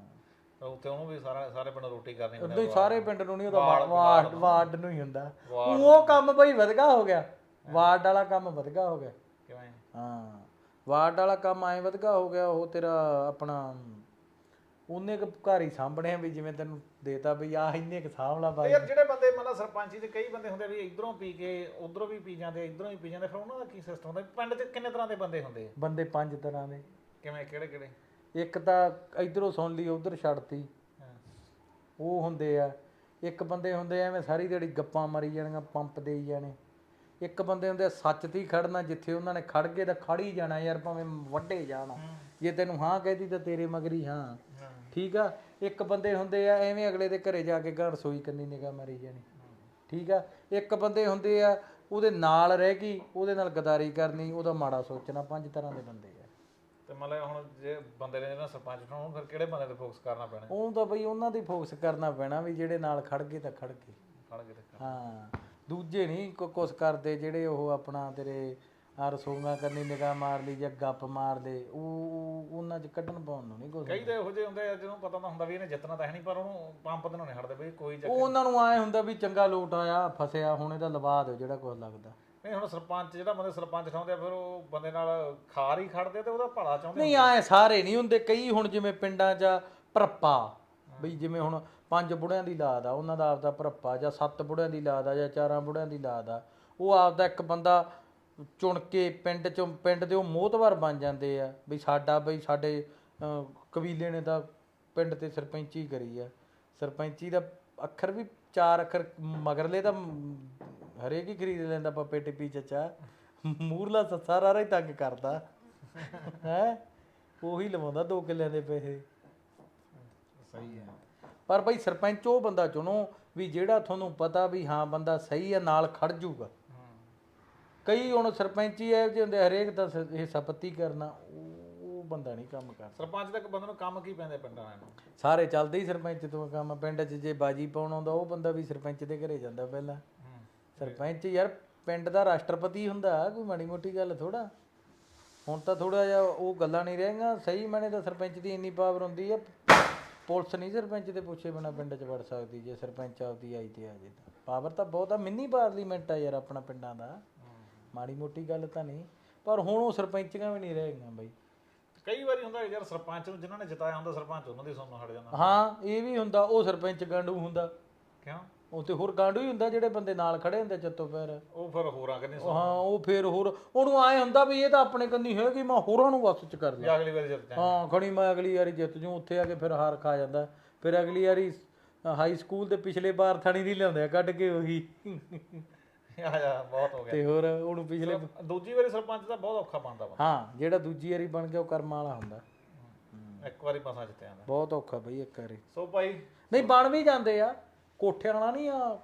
ਤਾਂ ਉੱਥੇ ਉਹਨੂੰ ਵੀ ਸਾਰਾ ਸਾਰੇ ਪਿੰਡ ਰੋਟੀ ਕਰਨੀ ਪੈਂਦੀ ਨਹੀਂ ਸਾਰੇ ਪਿੰਡ ਨੂੰ ਨਹੀਂ ਉਹਦਾ ਵਾਰਡ ਵਾਰਡ ਨੂੰ ਹੀ ਹੁੰਦਾ। ਉਹ ਕੰਮ ਬਈ ਵਧਗਾ ਹੋ ਗਿਆ। ਵਾਰਡ ਵਾਲਾ ਕੰਮ ਵਧਗਾ ਹੋ ਗਿਆ। ਕਿਵੇਂ? ਹਾਂ। ਵਾਰਡ ਵਾਲਾ ਕੰਮ ਐ ਵਧਗਾ ਹੋ ਗਿਆ ਉਹ ਤੇਰਾ ਆਪਣਾ ਉਹਨੇ ਕੁ ਘਰ ਹੀ ਸਾਂਭਣੇ ਆ ਵੀ ਜਿਵੇਂ ਤੈਨੂੰ ਦੇਤਾ ਵੀ ਆਹ ਇੰਨੇ ਕੁ ਸਾਂਭਲਾ ਤੇ ਬਾਈ। ਯਾਰ ਜਿਹੜੇ ਲਾ ਸਰਪੰਚੀ ਦੇ ਕਈ ਬੰਦੇ ਹੁੰਦੇ ਵੀ ਇਧਰੋਂ ਪੀ ਕੇ ਉਧਰੋਂ ਵੀ ਪੀ ਜਾਂਦੇ ਇਧਰੋਂ ਵੀ ਪੀ ਜਾਂਦੇ ਫਿਰ ਉਹਨਾਂ ਦਾ ਕੀ ਸਿਸਟਮ ਹੁੰਦਾ? ਪਿੰਡ 'ਚ ਕਿੰਨੇ ਤਰ੍ਹਾਂ ਦੇ ਬੰਦੇ ਹੁੰਦੇ ਆ? ਬੰਦੇ ਪੰਜ ਤਰ੍ਹਾਂ ਦੇ। ਕਿਵੇਂ ਕਿਹੜੇ ਕਿਹੜੇ? ਇੱਕ ਤਾਂ ਇਧਰੋਂ ਸੁਣ ਲਈ ਉਧਰ ਛੱਡਤੀ। ਹਾਂ। ਉਹ ਹੁੰਦੇ ਆ ਇੱਕ ਬੰਦੇ ਹੁੰਦੇ ਐਵੇਂ ਸਾਰੀ ਦਿਹਾੜੀ ਗੱਪਾਂ ਮਾਰੀ ਜਾਣੀਆਂ ਪੰਪ ਦੇਈ ਜਾਣੇ। ਇੱਕ ਬੰਦੇ ਹੁੰਦੇ ਆ ਸੱਚ ਤੇ ਹੀ ਖੜਨਾ ਜਿੱਥੇ ਉਹਨਾਂ ਨੇ ਖੜ ਗਏ ਤਾਂ ਖੜ ਹੀ ਜਾਣਾ ਯਾਰ ਭਾਵੇਂ ਵੱਡੇ ਜਾਣ। ਜੇ ਤੈਨੂੰ ਹਾਂ ਕਹਿਦੀ ਤਾਂ ਤੇਰੇ ਮਗਰੀ ਹਾਂ ਹਾਂ। ਠੀਕ ਆ? ਇੱਕ ਬੰਦੇ ਹੁੰਦੇ ਆ ਐਵੇਂ ਅਗਲੇ ਦੇ ਘਰੇ ਜਾ ਕੇ ਘਰ ਰਸੋਈ ਕੰਨੀ ਨਿਗਾਹ ਮਾਰੀ ਜਾਣੀ। ਠੀਕ ਆ? ਇੱਕ ਬੰਦੇ ਹੁੰਦੇ ਆ ਉਹਦੇ ਨਾਲ ਰਹਿ ਗਈ ਉਹਦੇ ਨਾਲ ਗਦਾਰੀ ਕਰਨੀ ਉਹਦਾ ਮਾੜਾ ਸੋਚਣਾ ਪੰਜ ਤਰ੍ਹਾਂ ਦੇ ਬੰਦੇ ਆ। ਤੇ ਮਤਲਬ ਹੁਣ ਜੇ ਬੰਦੇ ਨੇ ਜਿਹੜਾ ਸਰਪੰਚ ਬਣਾਉਣਾ ਫਿਰ ਕਿਹੜੇ ਬੰਦੇ ਤੇ ਫੋਕਸ ਕਰਨਾ ਪੈਣਾ? ਉਹਨੂੰ ਤਾਂ ਬਈ ਉਹਨਾਂ ਦੀ ਫੋਕਸ ਕਰਨਾ ਪੈਣਾ ਵੀ ਜਿਹੜੇ ਨਾਲ ਖੜ ਗਏ ਤਾਂ ਖੜ ਗਏ। ਖੜ ਕੇ ਤੇ ਹਾਂ। ਦੂਜੇ ਨਹੀਂ ਕੁਛ ਕਰਦੇ ਜਿਹੜੇ ਉਹ ਆਪਣਾ ਤੇਰੇ ਰਸੋਈਆਂ ਕਰਨੀ ਨਿਗਾਹ ਮਾਰ ਲਈ ਜਾਂ ਗੱਪ ਮਾਰਦੇ ਉਹ ਉਹ- ਉਹਨਾਂ ਚ ਕੱਢਣ ਪਾਉਣ ਨੂੰ ਨਹੀਂ ਕੁਛ ਕਈ ਤਾਂ ਇਹੋ ਜਿਹੇ ਹੁੰਦੇ ਆ ਜਿਹਨੂੰ ਪਤਾ ਤਾਂ ਹੁੰਦਾ ਵੀ ਇਹਨੇ ਜਿੱਤਣਾ ਤਾਂ ਹੈ ਨਹੀਂ ਪਰ ਉਹਨੂੰ ਪੰਪ ਦੇ ਨੂੰ ਨਹੀਂ ਹਟਦੇ ਬਈ ਕੋਈ ਚੱਕਰ ਉਹ ਉਹਨਾਂ ਨੂੰ ਆਏ ਹੁੰਦਾ ਵੀ ਚੰਗਾ ਲੋਟ ਆਇਆ ਫਸਿਆ ਹੁਣ ਇਹਦਾ ਲਵਾ ਦਿਓ ਜਿਹੜਾ ਕੁਝ ਲੱਗਦਾ। ਨਹੀਂ ਹੁਣ ਸਰਪੰਚ ਜਿਹੜਾ ਬੰਦੇ ਸਰਪੰਚ ਠਾਉਂਦੇ ਆ ਫਿਰ ਉਹ ਬੰਦੇ ਨਾਲ ਖਾਰ ਹੀ ਖੜਦੇ ਤੇ ਉਹਦਾ ਭਲਾ ਚਾਹੁੰਦੇ ਨਹੀਂ ਆਏ ਸਾਰੇ ਨਹੀਂ ਹੁੰਦੇ ਕਈ ਹੁਣ ਜਿਵੇਂ ਪਿੰਡਾਂ 'ਚ ਭਰਪਾ ਬਈ ਜਿਵੇਂ ਹੁਣ ਪੰਜ ਬੁੜਿਆਂ ਦੀ ਲਾਦ ਆ ਉਹਨਾਂ ਦਾ ਆਪਦਾ ਭਰਪਾ ਜਾਂ ਸੱਤ ਬੁੜਿਆਂ ਦੀ ਲਾਦ ਆ ਜਾਂ ਚਾਰਾਂ ਬੁੜਿਆਂ ਦੀ ਲਾਦ ਆ ਉਹ ਆਪਦਾ ਇੱਕ ਬੰਦਾ ਚੁਣ ਕੇ ਪਿੰਡ ਚੋਂ ਪਿੰਡ ਦੇ ਉਹ ਮੋਹਤਵਰ ਬਣ ਜਾਂਦੇ ਆ। ਬਈ ਸਾਡਾ ਬਈ ਸਾਡੇ ਕਬੀਲੇ ਨੇ ਤਾਂ ਪਿੰਡ ਤੇ ਸਰਪੰਚੀ ਕਰੀ ਆ। ਸਰਪੰਚੀ ਦਾ ਅੱਖਰ ਵੀ ਚਾਰ ਅੱਖਰ ਮਗਰਲੇ ਤਾਂ ਹਰੇਕ ਹੀ ਖਰੀਦ ਲੈਂਦਾ ਪੱਪੇ ਟਿੱਪੀ ਚੱਚਾ। ਮੂਰਲਾ ਸੱਸਾ ਰਾਰਾ ਹੀ ਤੰਗ ਕਰਦਾ। ਹੈ? ਉਹੀ ਲਵਾਉਂਦਾ 2 ਕਿੱਲਿਆਂ ਦੇ ਪੈਸੇ। ਸਹੀ ਹੈ। ਪਰ ਭਾਈ ਸਰਪੰਚ ਉਹ ਬੰਦਾ ਚੁਣੋ ਵੀ ਜਿਹੜਾ ਤੁਹਾਨੂੰ ਪਤਾ ਵੀ ਹਾਂ ਬੰਦਾ ਸਹੀ ਆ ਨਾਲ ਖੜ ਜੂਗਾ। ਕਈ ਹੁਣ ਸਰਪੰਚੀ ਐ ਜਿਹੇ ਹੁੰਦੇ ਹਰੇਕ ਦਾ ਸ- ਹਿੱਸਾ ਪੱਤੀ ਕਰਨਾ ਉਹ ਉਹ ਬੰਦਾ ਨਹੀਂ ਕੰਮ ਕਰਦਾ। ਸਰਪੰਚ ਦਾ ਇੱਕ ਬੰਦੇ ਨੂੰ ਕੰਮ ਕੀ ਪੈਂਦੇ ਪਿੰਡਾਂ ਵਾਲਿਆਂ ਨੂੰ ਸਾਰੇ ਚੱਲਦੇ ਹੀ ਸਰਪੰਚ ਤੋਂ ਕੰਮ ਪਿੰਡ 'ਚ ਜੇ ਬਾਜੀ ਪਾਉਣ ਆਉਂਦਾ ਉਹ ਬੰਦਾ ਵੀ ਸਰਪੰਚ ਦੇ ਘਰੇ ਜਾਂਦਾ ਪਹਿਲਾਂ। ਸਰਪੰਚ ਯਾਰ ਪਿੰਡ ਦਾ ਰਾਸ਼ਟਰਪਤੀ ਹੁੰਦਾ ਕੋਈ ਮਾੜੀ ਮੋਟੀ ਗੱਲ ਥੋੜਾ ਹੁਣ ਤਾਂ ਥੋੜਾ ਜਿਹਾ ਉਹ ਗੱਲਾਂ ਨਹੀਂ ਰਹੀਆਂ ਸਹੀ ਮੈਨੇ ਤਾਂ ਸਰਪੰਚ ਦੀ ਇੰਨੀ ਪਾਵਰ ਹੁੰਦੀ ਆ। ਪੁਲਿਸ ਨਹੀਂ ਸਰਪੰਚ ਦੇ ਪੁੱਛੇ ਬਿਨਾ ਪਿੰਡ 'ਚ ਵੜ ਸਕਦੀ ਜੇ ਸਰਪੰਚ ਆਪਦੀ ਆਈ ਤੇ ਆ ਜੇ ਤਾਂ। ਪਾਵਰ ਤਾਂ ਬਹੁਤ ਆ ਮਿੰਨੀ ਪਾਰਲੀਮੈਂਟ ਆ ਯਾਰ ਆਪਣਾ ਪਿੰਡਾਂ ਦਾ। ਮਾੜੀ ਮੋਟੀ ਗੱਲ ਤਾਂ ਨਹੀਂ ਪਰ ਹੁਣ ਉਹ ਸਰਪੰਚੀਆਂ ਵੀ ਨਹੀਂ ਰਹਿ ਗਈਆਂ ਬਾਈ। ਕਈ ਵਾਰੀ ਹੁੰਦਾ ਯਾਰ ਸਰਪੰਚ ਨੂੰ ਜਿਨ੍ਹਾਂ ਨੇ ਜਿਤਾਇਆ ਹੁੰਦਾ ਸਰਪੰਚ ਉਹਨਾਂ ਦੀ ਸੁਣਨੋਂ ਹਟ ਜਾਂਦਾ। ਹਾਂ ਇਹ ਵੀ ਹੁੰਦਾ ਉਹ ਸਰਪੰਚ ਗਾਂਡੂ ਹੁੰਦਾ। ਕਿਉਂ? ਉਹ ਤੇ ਹੋਰ ਗਾਂਡੂ ਹੀ ਹੁੰਦਾ ਜਿਹੜੇ ਬੰਦੇ ਨਾਲ ਖੜੇ ਹੁੰਦੇ ਚੱਤੋ ਪੈਰ। ਉਹ ਫਿਰ ਹੋਰਾਂ ਕਿ ਨਹੀਂ ਉਹ ਹਾਂ ਉਹ ਫੇਰ ਹੋਰ ਉਹਨੂੰ ਆਏ ਹੁੰਦਾ ਵੀ ਇਹ ਤਾਂ ਆਪਣੇ ਕੰਨੀ ਹੈਗੀ ਮੈਂ ਹੋਰਾਂ ਨੂੰ ਵਸ ਚ ਕਰ ਲਾਂ। ਜਾਂ ਅਗਲੀ ਵਾਰੀ ਜਿੱਤ ਜਾਏ। ਹਾਂ ਖਣੀ ਮੈਂ ਅਗਲੀ ਵਾਰੀ ਜਿੱਤ ਜੂ ਉੱਥੇ ਆ ਕੇ ਫਿਰ ਹਾਰ ਖਾ ਜਾਂਦਾ। ਫਿਰ ਅਗਲੀ ਵਾਰੀ ਹਾਈ ਸਕੂਲ ਦੇ ਪਿਛਲੇ ਬਾਰ ਥਣੀ ਦੀ ਲਿਆਉਂਦੇ ਕੱਢ ਕੇ ਉਹੀ। ਆ ਜਾ ਬਹੁਤ ਹੋ ਗਿਆ। ਤੇ ਹੋਰ ਉਹਨੂੰ ਪਿਛਲੇ ਦੂਜੀ ਵਾਰੀ ਸਰਪੰਚ ਦਾ ਬਹੁਤ ਔਖਾ ਬਣਦਾ ਵਾ। ਹਾਂ ਜਿਹੜਾ ਦੂਜੀ ਵਾਰੀ ਬਣ ਗਿਆ ਉਹ ਕਰਮਾਂ ਵਾਲਾ ਹੁੰਦਾ। ਇੱਕ ਵਾਰੀ ਮਸਾਂ ਜਿੱਤਿਆ ਜਾਂਦਾ। ਬਹੁਤ ਔਖਾ ਬਈ ਇੱਕ ਵਾਰੀ। ਸੋ ਭਾਈ ਨਹੀਂ ਬਣ ਵੀ ਜਾਂਦੇ ਆ। ਕੋਠਿਆਂ ਵਾਲਾ ਨਹੀਂ ਆ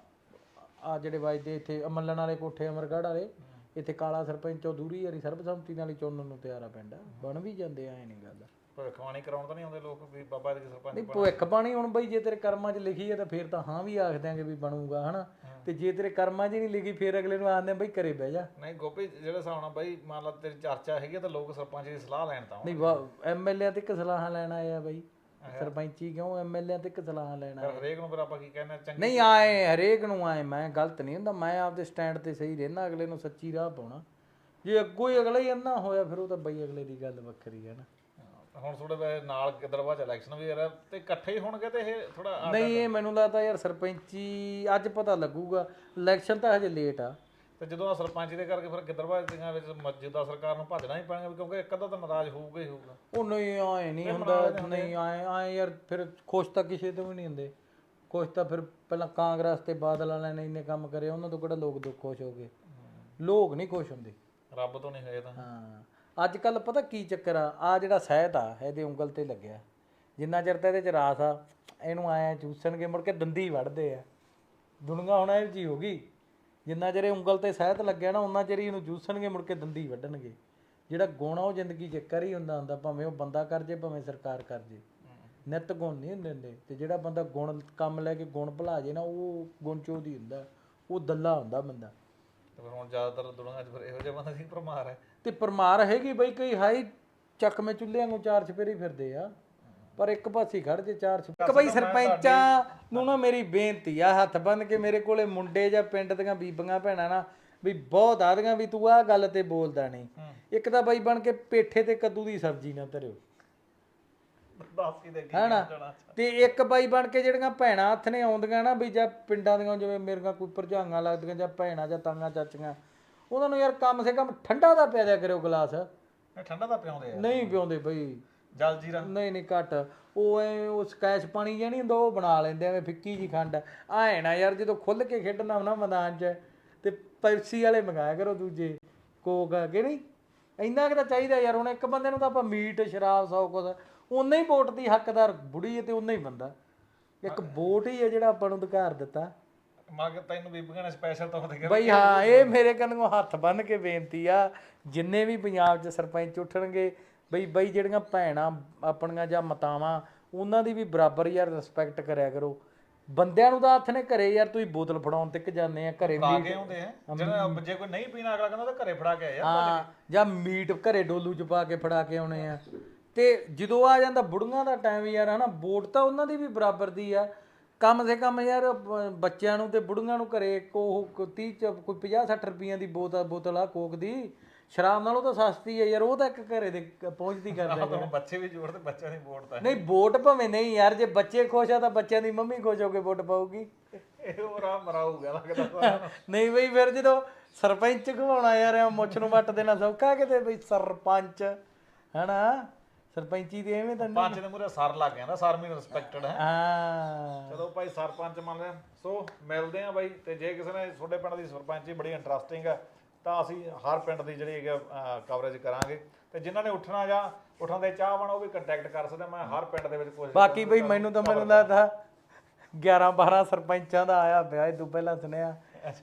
ਆ ਜਿਹੜੇ ਵੱਜਦੇ ਇੱਥੇ ਅਮਲਣ ਵਾਲੇ ਕੋਠੇ ਅਮਰਗੜ੍ਹ ਵਾਲੇ। ਇੱਥੇ ਕਾਲਾ ਸਰਪੰਚ ਉਹ ਦੂਰੀ ਯਾਰੀ ਸਰਬਸੰਮਤੀ ਨਾਲ ਹੀ ਚੁਣਨ ਨੂੰ ਤਿਆਰ ਆ ਪਿੰਡ। ਬਣ ਵੀ ਜਾਂਦੇ ਆ ਐ ਨਹੀਂ ਗੱਲ। ਭਵਿੱਖਬਾਣੀ ਕਰਾਉਣ ਤਾਂ ਨਹੀਂ ਆਉਂਦੇ ਲੋਕ ਵੀ ਬਾਬਾ ਜੀ ਸਰਪੰਚ ਨਹੀਂ ਭਵਿੱਖ ਬਾਣੀ ਹੁਣ ਬਈ ਜੇ ਤੇਰੇ ਕਰਮਾਂ 'ਚ ਲਿਖੀ ਹੈ ਤਾਂ ਫੇਰ ਤਾਂ ਹਾਂ ਵੀ ਆਖ ਦਿਆਂਗੇ ਵੀ ਬਣੂਗਾ ਹਨਾ? ਤੇ ਜੇ ਤੇਰੇ ਕਰਮਾਂ 'ਚ ਨਹੀਂ ਲਿਖੀ ਫੇਰ ਅਗਲੇ ਨੂੰ ਆਖਦੇ ਆ ਬਈ ਘਰੇ ਬਹਿ ਜਾ। ਨਹੀਂ ਗੋਪੀ ਜਿਹੜੇ ਨਾਲ ਬਾਈ ਮੰਨ ਲਾ ਤੇਰੀ ਚਰਚਾ ਹੈਗੀ ਤਾਂ ਲੋਕ ਸਰਪੰਚ ਦੀ ਸਲਾਹ ਲੈਣ ਤਾਂ। ਨਹੀਂ ਐਮਐਲਏ ਤੇ ਇੱਕ ਸਲਾਹਾਂ ਲੈਣ ਆਏ ਆ ਬਈ। ਸਰਪੰਚੀ ਕਿਉਂ ਐਮਐਲਏ ਤੇ ਇੱਕ ਸਲਾਹਾਂ ਲੈਣ ਹਰੇਕ ਨੂੰ ਫਿਰ ਆਪਾਂ ਕੀ ਕਹਿੰਦੇ ਚੰਗੀ ਨਹੀਂ ਆਏ ਹਰੇਕ ਨੂੰ ਆਏ ਮੈਂ ਗਲਤ ਨਹੀਂ ਹੁੰਦਾ ਮੈਂ ਆਪਦੇ ਸਟੈਂਡ ਤੇ ਸਹੀ ਰਹਿਣਾ ਅਗਲੇ ਨੂੰ ਸੱਚੀ ਰਾਹ ਪਾਉਣਾ। ਜੇ ਅੱਗੋਂ ਹੀ ਅਗਲਾ ਹੀ ਅੰਨਾ ਹੋਇਆ ਫਿਰ ਉਹ ਤਾਂ ਬਈ ਅਗਲੇ ਦੀ ਗੱਲ ਵੱਖਰੀ ਹੈ ਨਾ। ਹੁਣ ਥੋੜੇ ਵੇ ਨਾਲ ਗਿੱਦੜਵਾ ਚ ਇਲੈਕਸ਼ਨ ਵੀ ਯਾਰ ਤੇ ਇਕੱਠੇ ਹੀ ਹੋਣਗੇ ਤੇ ਇਹ ਥੋੜਾ ਨਹੀਂ ਇਹ ਮੈਨੂੰ ਲੱਗਦਾ ਯਾਰ ਸਰਪੰਚੀ ਅੱਜ ਪਤਾ ਲੱਗੂਗਾ। ਇਲੈਕਸ਼ਨ ਤਾਂ ਹਜੇ ਲੇਟ ਆ। ਤੇ ਜਦੋਂ ਆ ਸਰਪੰਚ ਦੇ ਕਰਕੇ ਫਿਰ ਗਿੱਦੜਵਾ ਦੀਆਂ ਵਿੱਚ ਮੌਜੂਦਾ ਸਰਕਾਰ ਨੂੰ ਭੱਜਣਾ ਹੀ ਪੈਣਾ ਕਿਉਂਕਿ ਇੱਕ ਅੱਧਾ ਤਾਂ ਨਾਰਾਜ਼ ਹੋਊਗਾ ਹੀ ਹੋਊਗਾ। ਉਹ ਨਹੀਂ ਆਏ ਨਹੀਂ ਹੁੰਦਾ ਨਹੀਂ ਆਏ ਆਏ ਯਾਰ ਫਿਰ ਖੁਸ਼ ਤਾਂ ਕਿਸੇ ਤੋਂ ਵੀ ਨਹੀਂ ਹੁੰਦੇ। ਖੁਸ਼ ਤਾਂ ਫਿਰ ਪਹਿਲਾਂ ਕਾਂਗਰਸ ਤੇ ਬਾਦਲ ਵਾਲਿਆਂ ਨੇ ਇੰਨੇ ਕੰਮ ਕਰੇ ਉਹਨਾਂ ਤੋਂ ਕਿਹੜਾ ਲੋਕ ਦੁੱਖ ਖੁਸ਼ ਹੋ ਗਏ। ਲੋਕ ਨਹੀਂ ਖੁਸ਼ ਹੁੰਦੇ। ਰੱਬ ਤੋਂ ਨਹੀਂ ਹੋਏ ਤਾਂ। ਹਾਂ। ਅੱਜ ਕੱਲ ਪਤਾ ਕੀ ਚੱਕਰ ਆ? ਆ ਜਿਹੜਾ ਸਹਿਤ ਆ, ਇਹਦੇ ਉਂਗਲ ਤੇ ਲੱਗਿਆ। ਜਿੰਨਾ ਚਿਰ ਤਾਂ ਇਹਦੇ ਚ ਰਾਸ ਆ, ਇਹਨੂੰ ਆਇਆ ਚੂਸਣਗੇ, ਮੁੜ ਕੇ ਦੰਦੀ ਵੜਦੇ ਆ। ਦੁਨੀਆ ਹੁਣ ਇਹ ਜੀ ਹੋ ਗਈ। ਜਿੰਨਾ ਚਿਰ ਇਹ ਉਂਗਲ ਤੇ ਸਹਿਤ ਲੱਗਿਆ ਨਾ ਉਹਨਾਂ ਚਿਰ ਹੀ ਇਹਨੂੰ ਚੂਸਣਗੇ, ਮੁੜ ਕੇ ਦੰਦੀ ਵੱਢਣਗੇ। ਜਿਹੜਾ ਗੁਣ ਆ, ਉਹ ਜ਼ਿੰਦਗੀ 'ਚ ਕਰ ਹੀ ਹੁੰਦਾ ਹੁੰਦਾ, ਭਾਵੇਂ ਉਹ ਬੰਦਾ ਕਰ ਜੇ, ਭਾਵੇਂ ਸਰਕਾਰ ਕਰ ਜੇ। ਨਿਤ ਗੁਣ ਨਹੀਂ ਹੁੰਦੇ ਹੁੰਦੇ। ਤੇ ਜਿਹੜਾ ਬੰਦਾ ਗੁਣ, ਕੰਮ ਲੈ ਕੇ ਗੁਣ ਭੁਲਾ ਜੇ ਨਾ, ਉਹ ਗੁਣ ਚੋਦੀ ਹੁੰਦਾ, ਉਹ ਦੱਲਾ ਹੁੰਦਾ ਬੰਦਾ। ਤੇ ਫਿਰ ਹੁਣ ਜ਼ਿਆਦਾਤਰ ਦੁਨੀਆ 'ਚ ਫਿਰ ਇਹੋ ਜਿਹਾ ਬੰਦੇ ਸੀ ਪਰਮਾਰ ਹੈ। ਤੇ ਪਰਮਾਰ ਹੈਗੀ ਬਈ ਕਈ ਹਾਈ ਚੱਕਵੇਂ ਚੁੱਲ੍ਹਿਆਂ ਨੂੰ ਚਾਰ ਚਪੇਰੀ ਫਿਰਦੇ ਆ। ਪਰ ਇੱਕ ਪਾਸੇ ਖੜ ਜੇ ਚਾਰ ਚਪੇਰੀ। ਇੱਕ ਬਈ ਸਰਪੰਚਾਂ ਨੂੰ ਨਾ ਮੇਰੀ ਬੇਨਤੀ ਆ ਹੱਥ ਬੰਨ ਕੇ ਮੇਰੇ ਕੋਲੇ ਮੁੰਡੇ ਜਾਂ ਪਿੰਡ ਦੀਆਂ ਬੀਬੀਆਂ ਭੈਣਾਂ ਨਾ ਵੀ ਬਹੁਤ ਆਦੀਆਂ ਵੀ ਤੂੰ ਆਹ ਗੱਲ ਤੇ ਬੋਲਦਾ ਨਹੀਂ। ਇੱਕ ਤਾਂ ਬਈ ਬਣ ਕੇ ਪੇਠੇ ਤੇ ਕੱਦੂ ਦੀ ਸਬਜ਼ੀ ਨਾ ਧਰਿਓ। ਦੱਸ ਦੇ ਹੈਨਾ? ਤੇ ਇੱਕ ਬਾਈ ਬਣ ਕੇ ਜਿਹੜੀਆਂ ਭੈਣਾਂ ਹੱਥ ਨੇ ਆਉਂਦੀਆਂ ਨਾ ਵੀ ਜਾਂ ਪਿੰਡਾਂ ਦੀਆਂ ਜਿਵੇਂ ਮੇਰੀਆਂ ਕੋਈ ਭਰਜਾਈਆਂ ਲੱਗਦੀਆਂ ਜਾਂ ਭੈਣਾਂ ਜਾਂ ਤਾਂਗਾ ਚਾਚੀਆਂ ਉਹਨਾਂ ਨੂੰ ਯਾਰ ਕੰਮ ਸੇ ਕੰਮ ਠੰਡਾ ਦਾ ਪਿਆ ਦਿਆ ਕਰਿਓ ਗਲਾਸ। ਇਹ ਠੰਡਾ ਤਾਂ ਪਿਆਉਂਦੇ ਆ। ਨਹੀਂ ਪਿਉਂਦੇ ਬਈ। ਜਲ ਜੀਰਾ ਨਹੀਂ ਨਹੀਂ ਘੱਟ। ਉਹ ਐ ਉਹ ਸਕੈਚ ਪਾਣੀ ਜਿਹਾ ਨਹੀਂ ਹੁੰਦਾ ਉਹ ਬਣਾ ਲੈਂਦੇ ਐਵੇਂ ਫਿੱਕੀ ਜੀ ਖੰਡ। ਆਏ ਨਾ ਯਾਰ ਜਦੋਂ ਖੁੱਲ ਕੇ ਖੇਡਣਾ ਹੋਣਾ ਮੈਦਾਨ 'ਚ ਤੇ ਪੈਪਸੀ ਵਾਲੇ ਮੰਗਾਇਆ ਕਰੋ ਦੂਜੇ ਕੋਕ ਕਿ ਨਹੀਂ? ਇੰਨਾ ਕਿ ਤਾਂ ਚਾਹੀਦਾ ਯਾਰ ਹੁਣ ਇੱਕ ਬੰਦੇ ਨੂੰ ਤਾਂ ਆਪਾਂ ਮੀਟ ਸ਼ਰਾਬ ਸੌ ਕੁਝ ਉਨਾ ਹੀ ਵੋਟ ਦੀ ਹੱਕਦਾਰ ਬੁੜੀ ਹੈ ਤੇ ਉਨਾ ਹੀ ਬੰਦਾ। ਇੱਕ ਵੋਟ ਹੀ ਹੈ ਜਿਹੜਾ ਆਪਾਂ ਨੂੰ ਅਧਿਕਾਰ ਦਿੱਤਾ। ਮਗ ਤੈਨੂੰ ਬੀਬੀਆਂ ਨੇ ਸਪੈਸ਼ਲ ਤੌਰ ਤੇ ਕਿਹਾ ਬਈ ਹਾਂ ਇਹ ਮੇਰੇ ਕੰਨੋਂ ਹੱਥ ਬੰਨ ਕੇ ਬੇਨਤੀ ਆ ਜਿੰਨੇ ਵੀ ਪੰਜਾਬ 'ਚ ਸਰਪੰਚ ਉੱਠਣਗੇ ਬਈ ਬਈ ਜਿਹੜੀਆਂ ਭੈਣਾਂ ਆਪਣੀਆਂ ਜਾਂ ਮਤਾਵਾਂ ਉਹਨਾਂ ਦੀ ਵੀ ਬਰਾਬਰ ਯਾਰ ਰਿਸਪੈਕਟ ਕਰਿਆ ਕਰੋ। ਬੰਦਿਆਂ ਨੂੰ ਤਾਂ ਹੱਥ ਨੇ ਘਰੇ ਯਾਰ ਤੁਸੀਂ ਬੋਤਲ ਫੜਾਉਣ ਤੱਕ ਜਾਂਦੇ ਆ ਘਰੇ ਫੜਾ ਕੇ ਆਉਂਦੇ ਆ। ਜਿਹੜਾ ਜੇ ਕੋਈ ਨਹੀਂ ਪੀਣਾ ਅਗਲਾ ਕਹਿੰਦਾ ਤਾਂ ਘਰੇ ਫੜਾ ਕੇ ਆਇਆ। ਹਾਂ ਜਾਂ ਮੀਟ ਘਰੇ ਡੋਲੂ ਚ ਪਾ ਕੇ ਫੜਾ ਕੇ ਆਉਣੇ ਆ। ਤੇ ਜਦੋਂ ਆ ਜਾਂਦਾ ਬੁੜੀਆਂ ਦਾ ਟਾਈਮ ਯਾਰ ਹਨਾ ਵੋਟ ਤਾਂ ਉਹਨਾਂ ਦੀ ਵੀ ਬਰਾਬਰ ਦੀ ਆ। ਕਮ ਸੇ ਕਮ ਯਾਰ ਬ- ਬੱਚਿਆਂ ਨੂੰ ਤੇ ਬੁੜੀਆਂ ਨੂੰ ਘਰੇ ਕੋ 30 ਚ ਕੋਈ 50 60 ਰੁਪਈਆਂ ਦੀ ਬੋਤਲ ਬੋਤਲ ਆ ਕੋਕ ਦੀ। ਸ਼ਰਾਬ ਨਾਲੋਂ ਤਾਂ ਸਸਤੀ ਹੈ ਯਾਰ ਉਹ ਤਾਂ ਇੱਕ ਘਰੇ ਦੇ ਕ- ਪਹੁੰਚਦੀ ਕਰ ਲੈ ਤਾਂ ਬੱਚੇ ਵੀ ਜੋੜ ਤੇ ਬੱਚਿਆਂ ਦੀ ਵੋਟ ਤਾਂ ਨਹੀਂ ਵੋਟ ਭਾਵੇਂ ਨਹੀਂ ਯਾਰ ਜੇ ਬੱਚੇ ਖੁਸ਼ ਆ ਤਾਂ ਬੱਚਿਆਂ ਦੀ ਮੰਮੀ ਖੁਸ਼ ਹੋ ਕੇ ਵੋਟ ਪਾਊਗੀ। ਇਹ ਉਹ ਰਾਮ ਮਰਾਊਗਾ ਲੱਗਦਾ ਨਹੀਂ ਬਈ ਫਿਰ ਜਦੋਂ ਸਰਪੰਚ ਘਵਾਉਣਾ ਯਾਰ ਇਹ ਮੁੱਛ ਨੂੰ ਵੱਟ ਦੇਣਾ ਸੌਖਾ ਕਿਤੇ ਬਈ ਸਰਪੰਚ ਹੈਨਾ? ਸਰਪੰਚੀ ਦੇ ਐਵੇਂ ਤਾਂ ਨਹੀਂ। ਪੰਜ ਦੇ ਮੂਰੇ ਸਰ ਲੱਗ ਨਾ ਸਰ ਵੀ ਰਿਸਪੈਕਟਡ ਹੈ। ਹਾਂ। ਚਲੋ ਭਾਈ ਸਰਪੰਚ ਮੰਨ ਲਿਆ। ਸੋ ਮਿਲਦੇ ਆ ਬਾਈ ਤੇ ਜੇ ਕਿਸੇ ਨੇ ਤੁਹਾਡੇ ਪਿੰਡ ਦੀ ਸਰਪੰਚੀ ਬੜੀ ਇੰਟਰਸਟਿੰਗ ਹੈ ਤਾਂ ਅਸੀਂ ਹਰ ਪਿੰਡ ਦੀ ਜਿਹੜੀ ਕਵਰੇਜ ਕਰਾਂਗੇ। ਤੇ ਜਿਨ੍ਹਾਂ ਨੇ ਉੱਠਣਾ ਜਾਂ ਉੱਠਣ ਦੇ ਚਾਹਵਾਨ ਉਹ ਵੀ ਕੰਟੈਕਟ ਕਰ ਸਕਦੇ। ਮੈਂ ਹਰ ਪਿੰਡ ਦੇ ਵਿੱਚ ਕੋਸ਼ਿਸ਼ ਬਾਕੀ ਬਈ ਮੈਨੂੰ ਤਾਂ ਮੈਨੂੰ ਲੱਗਦਾ 11 12 ਸਰਪੰਚਾਂ ਦਾ ਆਇਆ ਪਿਆ ਇਹ ਤੋਂ ਪਹਿਲਾਂ ਸੁਣਿਆ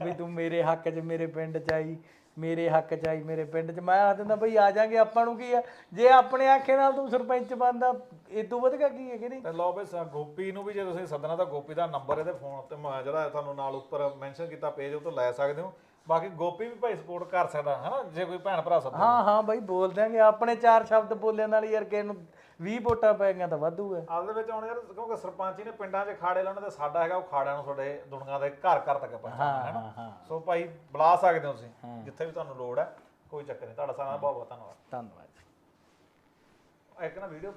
ਵੀ ਤੂੰ ਮੇਰੇ ਹੱਕ 'ਚ ਮੇਰੇ ਪਿੰਡ 'ਚ ਆਈ। ਮੇਰੇ ਹੱਕ 'ਚ ਆਈ ਮੇਰੇ ਪਿੰਡ 'ਚ। ਮੈਂ ਆ ਦਿੰਦਾ ਬਈ ਆ ਜਾਾਂਗੇ ਆਪਾਂ ਨੂੰ ਕੀ ਆ? ਜੇ ਆਪਣੇ ਆਖੇ ਨਾਲ ਤੂੰ ਸਰਪੰਚ ਬਣਦਾ ਇਹ ਤੋਂ ਵਧੀਆ ਕੀ ਹੈ ਕਿ ਨਹੀਂ? ਤੇ ਲਓ ਬਈ ਸ- ਗੋਪੀ ਨੂੰ ਵੀ ਜੇ ਤੁਸੀਂ ਸੱਦਣਾ ਤਾਂ ਗੋਪੀ ਦਾ ਨੰਬਰ ਇਹਦੇ ਫੋਨ ਤੇ ਮ- ਜਿਹੜਾ ਤੁਹਾਨੂੰ ਨਾਲ ਉੱਪਰ ਮੈਂਸ਼ਨ ਕੀਤਾ ਪੇਜ ਉਹ ਤੋਂ ਲੈ ਸਕਦੇ ਹੋ। ਬਾਕੀ ਗੋਪੀ ਵੀ ਭਾਈ ਸਪੋਰਟ ਕਰ ਸਕਦਾ ਹੈ ਨਾ ਜੇ ਕੋਈ ਭੈਣ ਭਰਾ ਸੱਦਣਾ। ਹਾਂ ਹਾਂ ਬਾਈ ਬੋਲ ਦਿਆਂਗੇ। ਆਪਣੇ ਚਾਰ ਸ਼ਬਦ ਬੋਲਿਆਂ ਨਾਲ ਯਾਰ ਕਿਸੇ ਨੂੰ 20 ਵੋਟਾਂ ਪੈ ਗਈਆਂ ਤਾਂ ਵਾਧੂ ਹੈ ਆਪਦੇ ਵਿੱਚ ਹੁਣ ਯਾਰ ਕਿਉਂਕਿ ਸਰਪੰਚੀ ਨੇ ਪਿੰਡਾਂ 'ਚ ਖਾੜੇ ਲਾਉਣੇ ਤੇ ਸਾਡਾ ਹੈਗਾ ਉਹ ਖਾੜਿਆਂ ਨੂੰ ਤੁਹਾਡੇ ਦੁਨੀਆ ਦੇ ਘਰ ਘਰ ਤੱਕ ਪਹੁੰਚਾਉਣਾ ਹੈ ਹਾਂ ਨਾ? ਹਾਂ ਸੋ ਭਾਈ ਬੁਲਾ ਸਕਦੇ ਹੋ ਤੁਸੀਂ ਜਿੱਥੇ ਵੀ ਤੁਹਾਨੂੰ ਲੋੜ ਹੈ ਕੋਈ ਚੱਕਰ ਨਹੀਂ। ਤੁਹਾਡਾ ਸਾਰਾ ਬਹੁਤ ਬਹੁਤ ਧੰਨਵਾਦ। ਧੰਨਵਾਦ। ਇੱਕ ਨਾ ਵੀਡੀਓ